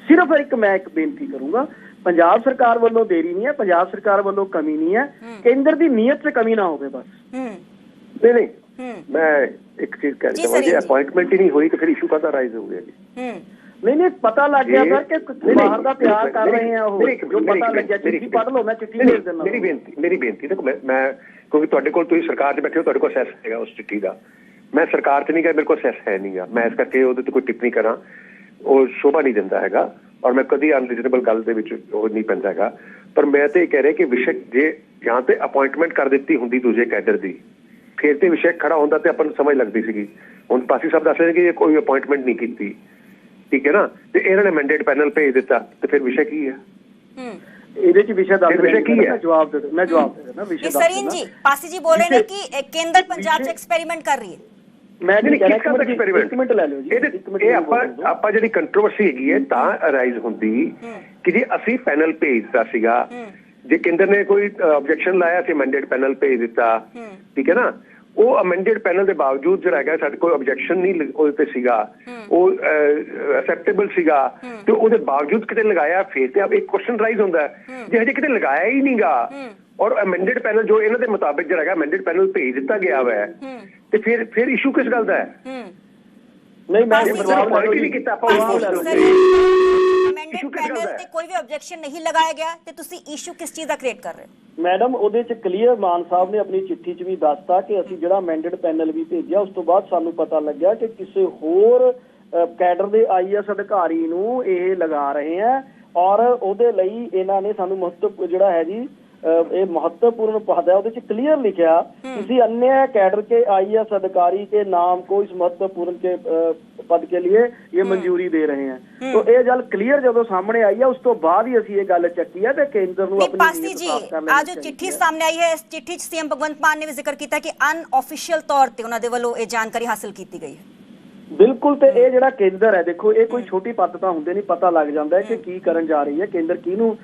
ਸਿਰਫ ਇੱਕ ਮੈਂ ਇੱਕ ਬੇਨਤੀ ਕਰੂੰਗਾ ਪੰਜਾਬ ਸਰਕਾਰ ਵੱਲੋਂ ਦੇਰੀ ਨਹੀਂ ਹੈ ਪੰਜਾਬ ਸਰਕਾਰ ਵੱਲੋਂ ਕਮੀ ਨਹੀਂ ਹੈ। ਕੇਂਦਰ ਦੀ ਨੀਅਤ 'ਚ ਕਮੀ ਨਾ ਹੋਵੇ ਬਸ। ਹੂੰ ਨਹੀਂ ਨਹੀਂ। ਮੈਂ ਇੱਕ ਚੀਜ਼ ਕਹਿ ਰਿਹਾ ਜੇ ਜੀ। ਅਪਾਇੰਟਮੈਂਟ ਹੀ ਨਹੀਂ ਹੋਈ ਤਾਂ ਫਿਰ ਇਸ਼ੂ ਕਾਹਦਾ ਰਾਈਜ਼ ਹੋ ਗਿਆ ਜੀ? ਹੂੰ ਨਹੀਂ ਨਹੀਂ ਪਤਾ ਲੱਗ ਗਿਆ ਸਰ ਕਿ ਬਾਹਰ ਦਾ ਮੇਰੀ- ਕਰ ਰਹੇ ਆ ਉਹ। ਜੋ ਪਤਾ ਲੱਗਿਆ ਚਿੱਠੀ ਪੜ੍ਹ ਲਓ ਮੈਂ ਚਿੱਠੀ ਭੇਜ ਦਿੰਦਾ। ਮੇਰੀ ਬੇਨਤੀ ਮੇਰੀ ਬੇਨਤੀ। ਦੇਖੋ ਮੈਂ ਮੈਂ ਕਿਉਂਕਿ ਤੁਹਾਡੇ ਕੋਲ ਤੁਸੀਂ ਸਰਕਾਰ 'ਚ ਬੈਠੇ ਹੋ ਤੁਹਾਡੇ ਕੋਲ ਸੈਸ ਹੈਗਾ ਉਸ ਚਿੱਠੀ ਦਾ। ਮੈਂ ਸਰਕਾਰ 'ਚ ਨਹੀਂ ਗਿਆ ਮੇਰੇ ਕੋਲ ਸੈਸ ਹੈ ਨਹੀਂਗਾ ਮੈਂ ਇਸ ਕਰਕੇ ਉਹਦੇ ਤੇ ਕੋਈ ਟਿੱਪਣੀ ਕਰਾਂ ਉਹ ਸ਼ੋਭਾ ਨਹੀਂ ਦਿੰਦਾ ਹੈਗਾ। ਔਰ ਮੈਂ ਕਦੀ ਅਨਰੀਜ਼ਨੇਬਲ ਗੱਲ ਦੇ ਵਿੱਚ ਉਹ ਨਹੀਂ ਪੈਂਦਾ ਹੈਗਾ। ਪਰ ਮੈਂ ਤੇ ਇਹ ਕਹਿ ਰਿਹਾ ਕਿ ਵਿਸ਼ੇ ਜੇ ਜਾਂ ਤੇ ਅਪਾਇੰਟਮੈਂਟ ਕਰ ਦਿੱਤੀ ਹੁੰਦੀ ਦੂਜੇ ਕੈਡਰ ਦੀ ਫਿਰ ਤੇ ਵਿਸ਼ੇ ਖੜਾ ਹੁੰਦਾ ਤੇ ਆਪਾਂ ਨੂੰ ਸਮਝ ਲੱਗਦੀ ਸੀਗੀ। ਹੁਣ ਪਾਸੀ ਸਾਹਿਬ ਦੱਸ ਰਹੇ ਨੇ ਕਿ ਇਹ ਕੋਈ ਅਪਾਇੰਟਮੈਂਟ ਨਹੀਂ ਕੀਤੀ। ਠੀਕ ਹੈ ਨਾ? ਤੇ ਇਹਨਾਂ ਨੇ ਮੈਂਡੇਟ ਪੈਨਲ ਭੇਜ ਦਿੱਤਾ ਤੇ ਫਿਰ ਵਿਸ਼ੇ ਕੀ ਹੈ? ਹੂੰ। ਇਹਦੇ 'ਚ ਵਿਸ਼ਾ ਦੱਸ ਵਿਸ਼ਾ ਕੀ ਹੈ? ਮੈਂ ਜਵਾਬ ਦੇ ਮੈਂ ਜਵਾਬ ਦੇ ਦਿੰਦਾ ਵਿਸ਼ਾ ਇਹ ਦੱਸ ਸਰੀਨ। ਜੀ ਪਾਸੀ ਜੀ ਬੋਲ ਰਹੇ ਨੇ ਕਿ ਕੇਂਦਰ ਪੰਜਾਬ 'ਚ ਐਕਸਪੈਰੀਮੈਂਟ ਕਰ ਰਹੀ ਹੈ। ਮੈਂ ਨਹੀਂ ਨਹੀਂ ਕਹਿ ਰਿਹਾ ਕਿਸ ਤਰ੍ਹਾਂ ਦਾ ਐਕਸਪੈਰੀਮੈਂਟ ਲੈ ਲਿਓ ਜੀ ਇਹ ਆਪਾਂ। ਆਪਾਂ ਜਿਹੜੀ ਕੰਟਰੋਵਰਸੀ ਹੈਗੀ ਹੈ ਤਾਂ ਅਰਾਈਜ਼ ਹੁੰਦੀ ਕਿ ਜੇ ਅਸੀਂ ਪੈਨਲ ਭੇਜਦਾ ਸੀਗਾ ਜੇ ਕੇਂਦਰ ਨੇ ਕੋਈ ਆਬਜੈਕਸ਼ਨ ਲਾਇਆ ਸੀ ਅਮੈਂਡਡ ਪੈਨਲ ਭੇਜ ਦਿੱਤਾ ਠੀਕ ਹੈ ਨਾ? ਉਹ ਅਮੈਂਡਡ ਪੈਨਲ ਦੇ ਬਾਵਜੂਦ ਜਿਹੜਾ ਹੈਗਾ ਸਾਡੇ ਕੋਈ ਆਬਜੈਕਸ਼ਨ ਨਹੀਂ ਉਹਦੇ ਤੇ ਸੀਗਾ। ਉਹ ਅਸੈਪਟੇਬਲ ਸੀਗਾ। ਤੇ ਉਹਦੇ ਬਾਵਜੂਦ ਕਿਤੇ ਲਗਾਇਆ ਫੇਰ ਤੇ ਇੱਕ ਕੁਐਸਚਨ ਰਾਈਜ਼ ਹੁੰਦਾ ਹੈ, ਜੇ ਹਜੇ ਕਿਤੇ ਲਗਾਇਆ ਹੀ ਨਹੀਂਗਾ। ਔਰ ਅਮੈਂਡਡ ਪੈਨਲ ਜੋ ਇਹਨਾਂ ਦੇ ਮੁਤਾਬਿਕ ਜਿਹੜਾ ਹੈਗਾ ਅਮੈਂਡਡ ਪੈਨਲ ਭੇਜ ਦਿੱਤਾ ਗਿਆ ਹੋਇਆ ਹੈ। ਤੇ ਫਿਰ ਫਿਰ ਇਸ਼ੂ ਕਿਸ ਗੱਲ ਦਾ ਹੈ? ਨਹੀਂ ਮੈਂ ਪਾਸੀ ਜਵਾਬ ਸਾਹਿਬ ਲੈ ਲਓ ਨਹੀਂ। ਕੀਤਾ ਆਪਾਂ ਜਵਾਬ ਉਸ ਲੈ ਲਓ। ਸਰ Issue ਅਮੈਂਡਡ ਕਿਸ ਗੱਲ ਦਾ ਪੈਨਲ ਹੈ? ਤੇ ਕੋਈ ਵੀ ਆਬਜੈਕਸ਼ਨ ਨਹੀਂ ਲਗਾਇਆ ਗਿਆ ਤੇ ਤੁਸੀਂ ਇਸ਼ੂ ਕਿਸ ਚੀਜ਼ ਦਾ ਕ੍ਰੀਏਟ ਕਰ ਰਹੇ ਹੋ ਮੈਡਮ ਉਹਦੇ ਚ ਕਲੀਅਰ ਮਾਨ ਸਾਹਿਬ ਨੇ ਆਪਣੀ ਚਿੱਠੀ 'ਚ ਵੀ ਦੱਸਤਾ ਕਿ ਅਸੀਂ ਜਿਹੜਾ ਅਮੈਂਡਡ ਪੈਨਲ ਵੀ ਭੇਜਿਆ ਉਸ ਤੋਂ ਬਾਅਦ ਸਾਨੂੰ ਪਤਾ ਲੱਗਿਆ ਕਿ ਕਿਸੇ ਹੋਰ ਕੈਡਰ ਦੇ ਆਈਐਸ ਅਧਿਕਾਰੀ ਨੂੰ ਇਹ ਲਗਾ ਰਹੇ ਆ ਔਰ ਉਹਦੇ ਲਈ ਇਹਨਾਂ ਨੇ ਸਾਨੂੰ ਮਹੱਤਵ ਜਿਹੜਾ ਹੈ ਜੀ ਇਹ ਮਹੱਤਵਪੂਰਨ ਪਦ ਹੈ ਉਹਦੇ ਚ ਕਲੀਅਰ ਲਿਖਿਆ किसी अन्य कैडर के आईएएस अधिकारी के नाम को इस महत्वपूर्ण के अ, पद के लिए ये मंजूरी ਦੇ ਰਹੇ हैं तो ਇਹ ਗੱਲ ਕਲੀਅਰ ਜਦੋਂ ਸਾਹਮਣੇ ਆਈ ਹੈ ਉਸ ਤੋਂ ਬਾਅਦ ਹੀ ਅਸੀਂ ਇਹ ਗੱਲ ਚੱਕੀ ਹੈ ਤੇ ਕੇਂਦਰ ਨੂੰ ਨਹੀਂ ਆਪਣੀ ਪਾਸੀ ਨੀਅਤ ਜੀ ਸਾਫ਼ ਕਰ ਲੈਣੀ ਆ ਜੋ ਚਾਹੀਦੀ ਚਿੱਠੀ ਹੈ। ਸਾਹਮਣੇ ਆਈ ਹੈ ਇਸ ਚਿੱਠੀ 'ਚ ਸੀਐਮ ਭਗਵੰਤ ਮਾਨ ਨੇ ਵੀ ਜ਼ਿਕਰ ਕੀਤਾ ਕਿ ਅਨਆਫੀਸ਼ੀਅਲ ਤੌਰ ਤੇ ਉਹਨਾਂ ਦੇ ਵੱਲੋਂ ਇਹ ਜਾਣਕਾਰੀ ਹਾਸਲ ਕੀਤੀ ਗਈ ਹੈ ਬਿਲਕੁਲ ਤੇ ਇਹ ਜਿਹੜਾ ਕੇਂਦਰ ਹੈ ਦੇਖੋ ਇਹ ਕੋਈ ਛੋਟੀ ਪੱਤ ਤਾਂ ਹੁੰਦੇ ਨਹੀਂ ਪਤਾ ਲੱਗ ਜਾਂਦਾ ਹੈ ਕਿ ਕੀ ਕਰਨ ਜਾ ਰਹੀ ਹੈ ਕੇਂਦਰ ਕਿਹਨੂੰ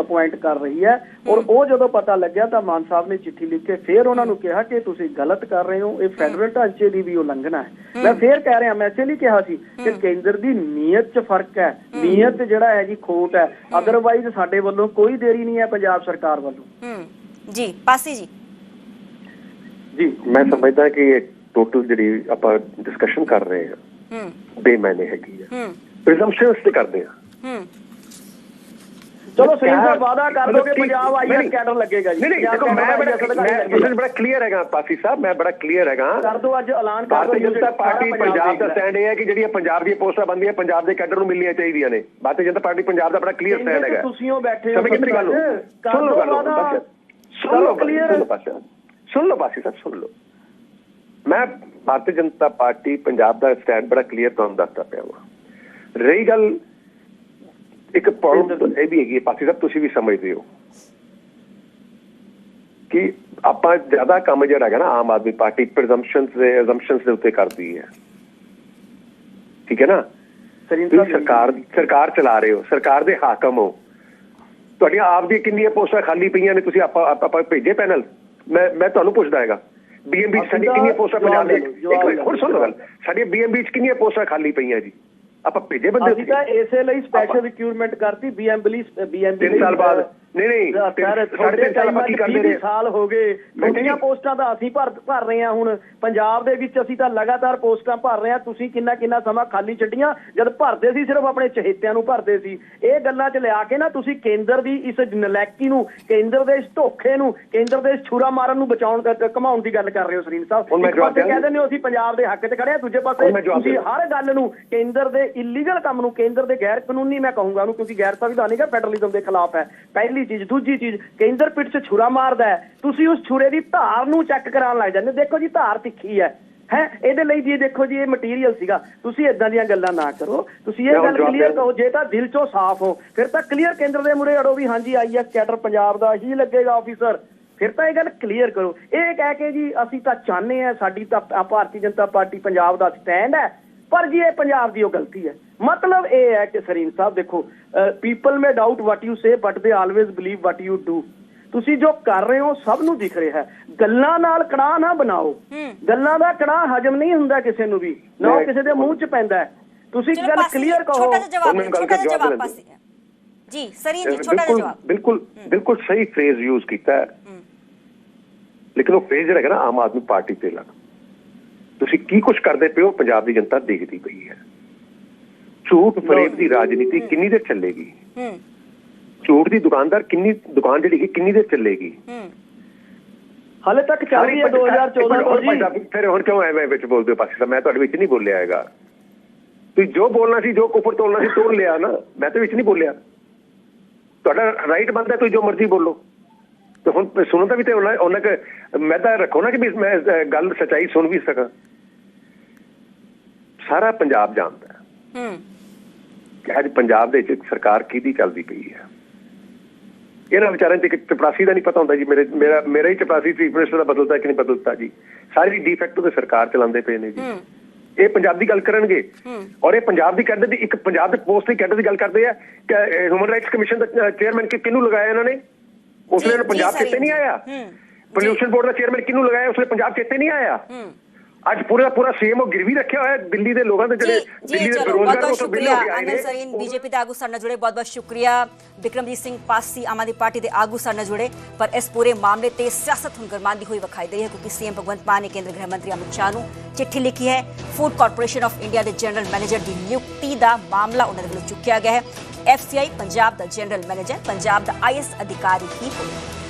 ਅਪਾਇੰਟ ਕਰ ਰਹੀ ਹੈ। ਔਰ ਉਹ ਜਦੋਂ ਪਤਾ ਲੱਗਿਆ ਤਾਂ ਮਾਨ ਸਾਹਿਬ ਨੇ ਚਿੱਠੀ ਲਿਖ ਕੇ ਫੇਰ ਉਹਨਾਂ ਨੂੰ ਕਿਹਾ ਕਿ ਤੁਸੀਂ ਗਲਤ ਕਰ ਰਹੇ ਹੋ ਇਹ ਫੈਡਰਲ ਢਾਂਚੇ ਦੀ ਵੀ ਉਲੰਘਣਾ ਹੈ। ਮੈਂ ਫੇਰ ਕਹਿ ਰਿਹਾ ਮੈਂ ਇਸੇ ਲਈ ਕਿਹਾ ਸੀ ਕਿ ਕੇਂਦਰ ਦੀ ਨੀਅਤ 'ਚ ਫ਼ਰਕ ਹੈ। ਨੀਅਤ ਜਿਹੜਾ ਹੈ ਜੀ ਖੋਟ ਹੈ। ਅਦਰਵਾਈਜ਼ ਸਾਡੇ ਵੱਲੋਂ ਕੋਈ ਦੇਰੀ ਨਹੀਂ ਹੈ ਪੰਜਾਬ ਸਰਕਾਰ ਵੱਲੋਂ। ਹੂੰ। ਜੀ ਪਾਸੀ ਜੀ। ਜੀ। ਮੈਂ ਸਮਝਦਾ ਕਿ ਇਹ ਟੋਟਲ ਜਿਹੜੀ ਆਪਾਂ ਡਿਸਕਸ਼ਨ ਕਰ ਰਹੇ ਹਾਂ ਹੂੰ। ਬੇਮਾਨੇ ਹੈਗੀ ਆ। ਹੂੰ। ਪ੍ਰੀਜ਼ੰਪਸ਼ਨਸ ਤੇ ਕਰਦੇ ਆ। ਹੂੰ। ਚਲੋ ਸਹੀ ਦਾ ਵਾਅਦਾ ਕਰ ਦੋ ਕਿ- ਪੰਜਾਬ ਆਈਐਸ ਕੈਡਰ ਲੱਗੇਗਾ ਜੀ। ਨਹੀਂ ਨਹੀਂ ਦੇਖੋ ਮੈਂ ਬੜਾ ਮੈਂ ਬੜਾ ਕਲੀਅਰ ਹੈਗਾ ਪਾਸੀ ਸਾਹਿਬ ਮੈਂ ਬੜਾ ਕਲੀਅਰ ਹੈਗਾ। ਕਰ ਦੋ ਅੱਜ ਐਲਾਨ ਕਰ ਭਾਰਤੀ ਦਿਓ ਜਨਤਾ ਪਾਰਟੀ ਪੰਜਾਬ ਦਾ ਸਟੈਂਡ ਇਹ ਹੈ ਕਿ ਜਿਹੜੀਆਂ ਪੰਜਾਬ ਦੀਆਂ ਪੋਸਟਾਂ ਬੰਦੀਆਂ ਪੰਜਾਬ ਦੇ ਕੈਡਰ ਨੂੰ ਮਿਲਣੀਆਂ ਚਾਹੀਦੀਆਂ ਨੇ। ਭਾਰਤੀ ਜਨਤਾ ਪਾਰਟੀ ਪੰਜਾਬ ਦਾ ਬੜਾ ਕਲੀਅਰ ਸਟੈਂਡ ਹੈਗਾ। ਤੁਸੀਂ ਉਹ ਬੈਠੇ ਹੋ ਮੇਰੀ ਗੱਲ ਸੁਣ ਲਓ ਗੱਲ। ਸੁਣ ਲਓ clear। ਸੁਣ ਲਓ ਪਾਸੀ ਸਾਹਿਬ। ਸੁਣ ਲਓ ਪਾਸੀ ਸਾਹਿਬ ਸੁਣ ਲਓ ਮੈਂ ਭਾਰਤੀ ਜਨਤਾ ਪਾਰਟੀ ਪੰਜਾਬ ਦਾ ਸਟੈਂਡ ਬੜਾ ਕਲੀਅਰ ਤੁਹਾਨੂੰ ਦੱਸਦਾ ਪਿਆ ਵਾ। ਰਹੀ ਗੱਲ ਇੱਕ ਪ੍ਰੋਬਲਮ ਇਹ ਵੀ ਹੈਗੀ ਹੈ, ਪਾਸੀ ਸਾਹਿਬ ਤੁਸੀਂ ਵੀ ਸਮਝਦੇ ਹੋ ਕਿ ਆਪਾਂ ਜ਼ਿਆਦਾ ਕੰਮ ਜਿਹੜਾ ਹੈਗਾ ਨਾ ਆਮ ਆਦਮੀ ਪਾਰਟੀ ਪ੍ਰੀਜ਼ੰਪਸ਼ਨਸ ਦੇ ਅਜ਼ੰਪਸ਼ਨਸ ਦੇ ਉੱਤੇ ਕਰਦੀ ਹੈ। ਠੀਕ ਹੈ ਨਾ? ਸਰਕਾਰ ਸਰਕਾਰ ਚਲਾ ਰਹੇ ਹੋ ਸਰਕਾਰ ਦੇ ਹਾਕਮ ਹੋ। ਤੁਹਾਡੀਆਂ ਆਪ ਦੀ ਕਿੰਨੀਆਂ ਪੋਸਟਾਂ ਖਾਲੀ ਪਈਆਂ ਨੇ ਤੁਸੀਂ ਆਪ- ਆਪਾਂ ਭੇਜੇ ਪੈਨਲ? ਮੈਂ ਮੈਂ ਤੁਹਾਨੂੰ ਪੁੱਛਦਾ ਹੈਗਾ। ਬੀਐਮਬੀ ਸਾਡੀ ਕਿੰਨੀਆਂ ਪੋਸਟਾਂ ਪੰਜਾਬ ਦੇ ਇੱਕ ਮਿੰਟ ਲਓ, ਸੁਣੋ ਗੱਲ। ਸਾਡੀ ਬੀਐਮਬੀ ਚ ਕਿੰਨੀਆਂ ਪੋਸਟਾਂ ਖਾਲੀ ਪਈਆਂ ਜੀ? ਆਪਾਂ ਭੇਜੇ ਬੰਦੇ ਅਸੀਂ ਤਾਂ ਇਸੇ ਲਈ ਸਪੈਸ਼ਲ ਰਿਕਰੂਟਮੈਂਟ ਕਰਤੀ ਬੀਐਮਬੀ ਬੀਐਮਬੀ ਤਿੰਨ ਸਾਲ ਬਾਅਦ। ਨਹੀਂ ਨਹੀਂ ਸਰ ਸਾਲ ਆਪਾਂ ਕੀ ਕਰਦੇ ਰਹੇ ਸਾਲ ਹੋ ਗਏ। ਤੁਹਾਡੀਆਂ ਪੋਸਟਾਂ ਤਾਂ ਅਸੀਂ ਭਰ ਭਰ ਰਹੇ ਹਾਂ ਹੁਣ। ਪੰਜਾਬ ਦੇ ਵਿੱਚ ਅਸੀਂ ਤਾਂ ਲਗਾਤਾਰ ਪੋਸਟਾਂ ਭਰ ਰਹੇ ਹਾਂ। ਤੁਸੀਂ ਕਿੰਨਾ ਕਿੰਨਾ ਸਮਾਂ ਖਾਲੀ ਛੱਡੀਆਂ। ਜਦ ਭਰਦੇ ਸੀ ਸਿਰਫ ਆਪਣੇ ਚਹੇਤਿਆਂ ਨੂੰ ਭਰਦੇ ਸੀ। ਇਹ ਗੱਲਾਂ 'ਚ ਲਿਆ ਕੇ ਨਾ ਤੁਸੀਂ ਕੇਂਦਰ ਦੀ ਇਸ ਨਲੈਕੀ ਨੂੰ ਕੇਂਦਰ ਦੇ ਇਸ ਧੋਖੇ ਨੂੰ ਕੇਂਦਰ ਦੇ ਇਸ ਛੁਰਾ ਮਾਰਨ ਨੂੰ ਬਚਾਉਣ ਕ- ਘਮਾਉਣ ਦੀ ਗੱਲ ਕਰ ਰਹੇ ਹੋ ਸਰੀਨ ਸਾਹਿਬ। ਇੱਕ ਪਾਸੇ ਦਿਆਂ? ਕਹਿ ਦਿੰਦੇ ਹੋ ਅਸੀਂ ਪੰਜਾਬ ਦੇ ਹੱਕ 'ਚ ਖੜੇ ਹਾਂ। ਦੂਜੇ ਪਾਸੇ ਤੁਸੀਂ? ਹਰ ਗੱਲ ਨੂੰ ਕੇਂਦਰ ਦੇ ਇਲੀਗਲ ਕੰਮ ਨੂੰ ਕੇਂਦਰ ਦੇ ਗੈਰ ਕਾਨੂੰਨੀ ਮੈਂ ਕਹੂੰਗਾ ਉਹਨੂੰ ਕਿਉਂਕਿ ਗੈਰ ਸੰਵਿਧਾਨਿਕ ਹੈ ਫੈਡਰਲਿਜ਼ਮ ਦੇ ਖਿਲਾਫ ਹੈ। ਪਹਿਲੀ ਚੀਜ਼ ਦੂਜੀ ਚੀਜ਼ ਕੇਂਦਰ ਪਿੱਠ 'ਚ ਛੁਰਾ ਮਾਰਦਾ ਤੁਸੀਂ ਉਸ ਛੁਰੇ ਦੀ ਧਾਰ ਨੂੰ ਚੈੱਕ ਕਰਾਉਣ ਲੱਗ ਜਾਂਦੇ। ਦੇਖੋ ਜੀ ਧਾਰ ਤਿੱਖੀ ਹੈ। ਹੈ? ਇਹਦੇ ਲਈ ਜੀ ਦੇਖੋ ਜੀ ਇਹ ਮਟੀਰੀਅਲ ਸੀਗਾ। ਤੁਸੀਂ ਇਦਾਂ ਦੀਆਂ ਗੱਲਾਂ ਨਾ ਕਰੋ। ਤੁਸੀਂ ਇਹ ਗੱਲ ਕਲੀਅਰ। ਕਰੋ ਜੇ ਤਾਂ ਦਿਲ 'ਚੋਂ ਸਾਫ਼ ਹੋ ਫਿਰ ਤਾਂ ਕਲੀਅਰ ਕੇਂਦਰ ਦੇ ਮੂਰੇ ਅੜੋ ਵੀ ਹਾਂਜੀ ਆਈਐਸ ਕੈਡਰ ਪੰਜਾਬ ਦਾ ਹੀ ਲੱਗੇਗਾ ਆਫੀਸਰ ਫਿਰ ਤਾਂ ਇਹ ਗੱਲ ਕਲੀਅਰ ਕਰੋ। ਇਹ ਕਹਿ ਕੇ ਜੀ ਅਸੀਂ ਤਾਂ ਚਾਹੁੰਦੇ ਆ ਸਾਡੀ ਤਾਂ ਆ ਭਾਰਤੀ ਜਨਤਾ ਪਾਰਟੀ ਪੰਜਾਬ ਦਾ ਸਟੈਂਡ ਹੈ। ਪਰ ਜੀ ਇਹ ਪੰਜਾਬ ਦੀ ਉਹ ਗਲਤੀ ਹੈ। ਮਤਲਬ ਇਹ ਹੈ ਕਿ ਸਰੀਨ ਸਾਹਿਬ ਦੇਖੋ people may doubt what you say but they always believe what you do ਤੁਸੀਂ ਜੋ ਕਰ ਰਹੇ ਹੋ ਸਭ ਨੂੰ ਦਿਖ ਰਿਹਾ ਹੈ। ਗੱਲਾਂ ਨਾਲ ਕੜਾਹ ਨਾ ਬਣਾਓ। ਹੂੰ। ਗੱਲਾਂ ਦਾ ਕੜਾਹ ਹਜਮ ਨਹੀਂ ਹੁੰਦਾ ਕਿਸੇ ਨੂੰ ਵੀ। ਨਾ ਕਿਸੇ ਦੇ ਮੂੰਹ 'ਚ ਪੈਂਦਾ ਹੈ। ਤੁਸੀਂ ਗੱਲ ਕਲੀਅਰ ਕਹੋ। ਛੋਟਾ ਜਿਹਾ ਜਵਾਬ ਛੋਟਾ ਜਿਹਾ ਜਵਾਬ ਪਾਸੇ। ਜੀ ਸਰੀਨ ਜੀ ਛੋਟਾ ਜਿਹਾ ਜਵਾਬ। ਬਿਲਕੁਲ ਬਿਲਕੁਲ ਸਹੀ ਫਰੇਜ਼ ਯੂਜ਼ ਕੀਤਾ ਹੈ। ਹੂੰ। ਲੇਕਿਨ ਉਹ ਫਰੇਜ਼ ਜਿਹੜਾ ਹੈਗਾ ਨਾ ਆਮ ਆਦਮੀ ਪਾਰਟੀ ਤੇ ਲੱਗ। ਤੁਸੀਂ ਕੀ ਕੁਝ ਕਰਦੇ ਪਿਓ ਪੰਜਾਬ ਦੀ ਜਨਤਾ ਦੇਖਦੀ ਪਈ ਹੈ। ਝੂਠ ਫਰੇਬ ਦੀ ਰਾਜਨੀਤੀ ਕਿੰਨੀ ਦੇਰ ਚੱਲੇਗੀ? ਹੂੰ। ਝੂਠ ਦੀ ਦੁਕਾਨਦਾਰ ਕਿੰਨੀ ਦੁਕਾਨ ਜਿਹੜੀ ਹੈ ਕਿੰਨੀ ਦੇਰ ਚੱਲੇਗੀ? ਹੂੰ। ਹਲੇ ਤੱਕ ਚੱਲ ਰਹੀ ਹੈ 2014 ਤੋਂ ਜੀ। ਫਿਰ ਹੁਣ ਕਿਉਂ ਐਵੇਂ ਵਿੱਚ ਬੋਲਦੇ ਹੋ ਪਾਸੇ ਮੈਂ ਤੁਹਾਡੇ ਵਿੱਚ ਨਹੀਂ ਬੋਲਿਆ ਹੈਗਾ। ਤੁਸੀਂ ਜੋ ਬੋਲਣਾ ਸੀ ਜੋ ਕੁਫਰ ਤੋਲਣਾ ਸੀ ਤੋਲ ਲਿਆ ਨਾ। ਮੈਂ ਤੇ ਵਿੱਚ ਨਹੀਂ ਬੋਲਿਆ। ਤੁਹਾਡਾ ਰਾਈਟ ਬਣਦਾ ਤੁਸੀਂ ਜੋ ਮਰਜ਼ੀ ਬੋਲੋ। ਤੇ ਹੁਣ ਸੁਣੋ ਤਾਂ ਵੀ ਤੇ ਉਹਨਾਂ ਉਹਨਾਂ ਕਿ ਮੈਂ ਤਾਂ ਰੱਖੋ ਨਾ ਕਿ ਵੀ ਮੈਂ ਗੱਲ ਸਚਾਈ ਸੁਣ ਵੀ ਸਕਾਂ। ਸਾਰਾ ਪੰਜਾਬ ਜਾਣਦਾ ਹੈ। ਹੂੰ। ਕਿ ਅੱਜ ਪੰਜਾਬ ਦੇ ਵਿੱਚ ਸਰਕਾਰ ਕਿਹਦੀ ਚੱਲਦੀ ਪਈ ਹੈ? ਇਹਨਾਂ ਵਿਚਾਰਿਆਂ ਤੇ ਚਪੜਾਸੀ ਦਾ ਨਹੀਂ ਪਤਾ ਹੁੰਦਾ ਜੀ ਮੇਰੇ ਮੇਰਾ ਮੇਰਾ ਹੀ ਚਪੜਾਸੀ ਚੀਫ ਮਿਨਿਸਟਰ ਦਾ ਬਦਲਦਾ ਕਿ ਨਹੀਂ ਬਦਲਦਾ ਜੀ? ਸਾਰੀ ਡੀਫੈਕਟੋ ਤੇ ਸਰਕਾਰ ਚਲਾਉਂਦੇ ਪਏ ਨੇ ਜੀ। ਇਹ ਪੰਜਾਬ ਦੀ ਗੱਲ ਕਰਨਗੇ। ਔਰ ਇਹ ਪੰਜਾਬ ਦੀ ਕੈਡਰ ਦੀ ਇੱਕ ਪੰਜਾਬ ਦੇ ਪੋਸਟ ਦੀ ਕੈਡਰ ਦੀ ਗੱਲ ਕਰਦੇ ਆ ਕਿ ਹਿਊਮਨ ਰਾਈਟਸ ਕਮਿਸ਼ਨ ਦਾ ਚੇਅਰਮੈਨ ਕਿਹਨੂੰ ਲਗਾਇਆ ਇਹਨਾਂ ਨੇ? ਉਸਨੇ ਪੰਜਾਬ। ਚੇਤੇ ਨਹੀਂ ਆਇਆ। ਪੋਲਿਊਸ਼ਨ ਬੋਰਡ ਦਾ ਚੇਅਰਮੈਨ ਕਿਹਨੂੰ ਲਗਾਇਆ? ਉਸਨੇ ਪੰਜਾਬ ਚੇਤੇ ਨਹੀਂ ਆਇਆ? ਅੱਜ ਪੂਰਾ ਪੂਰਾ ਸੀਐਮ ਉਹ ਗਿਰਵੀ ਰੱਖਿਆ ਹੋਇਆ ਹੈ ਦਿੱਲੀ ਦੇ ਲੋਕਾਂ ਦੇ ਜਿਹੜੇ ਦਿੱਲੀ ਦੇ ਬੇਰੋਜ਼ਗਾਰ ਉਹ ਤੋਂ ਬਿੱਲ ਸ਼ੁਕਰੀਆ ਹੋ ਕੇ ਆਏ ਨੇ। ਸਰੀਨ ਬੀਜੇਪੀ ਦੇ ਆਗੂ ਸਾਡੇ ਨਾਲ ਜੁੜੇ ਬਹੁਤ ਬਹੁਤ ਸ਼ੁਕਰੀਆ। ਵਿਕਰਮਜੀਤ ਸਿੰਘ ਪਾਸੀ ਆਮ ਆਦਮੀ ਪਾਰਟੀ ਦੇ ਆਗੂ ਸਾਡੇ ਨਾਲ ਜੁੜੇ ਪਰ ਇਸ ਪੂਰੇ ਮਾਮਲੇ ਤੇ ਸਿਆਸਤ ਹੁਣ ਗਰਮਾਉਂਦੀ ਹੋਈ ਵਿਖਾਈ ਦੇ ਰਹੀ ਹੈ ਕਿਉਂਕਿ ਸੀਐਮ ਭਗਵੰਤ ਮਾਨ ਨੇ ਕੇਂਦਰ ਗ੍ਰਹਿ ਮੰਤਰੀ ਅਮਿਤ ਸ਼ਾਹ ਨੂੰ ਚਿੱਠੀ ਲਿਖੀ ਹੈ ਫੂਡ ਕਾਰਪੋਰੇਸ਼ਨ ਆਫ ਇੰਡੀਆ ਦੇ ਜਨਰਲ ਮੈਨੇਜਰ ਦੀ ਨਿਯੁਕਤੀ ਦਾ ਮਾਮਲਾ ਉਹਨਾਂ ਦੇ ਵੱਲੋਂ ਚੁੱਕਿਆ ਗਿਆ ਹੈ। ਐਫਸੀਆਈ ਪੰਜਾਬ ਦਾ ਜਨਰਲ ਮੈਨੇਜਰ ਪੰਜਾਬ ਦਾ ਆਈਐਸ ਅਧਿਕਾਰੀ ਹੀ ਹੋਵੇਗਾ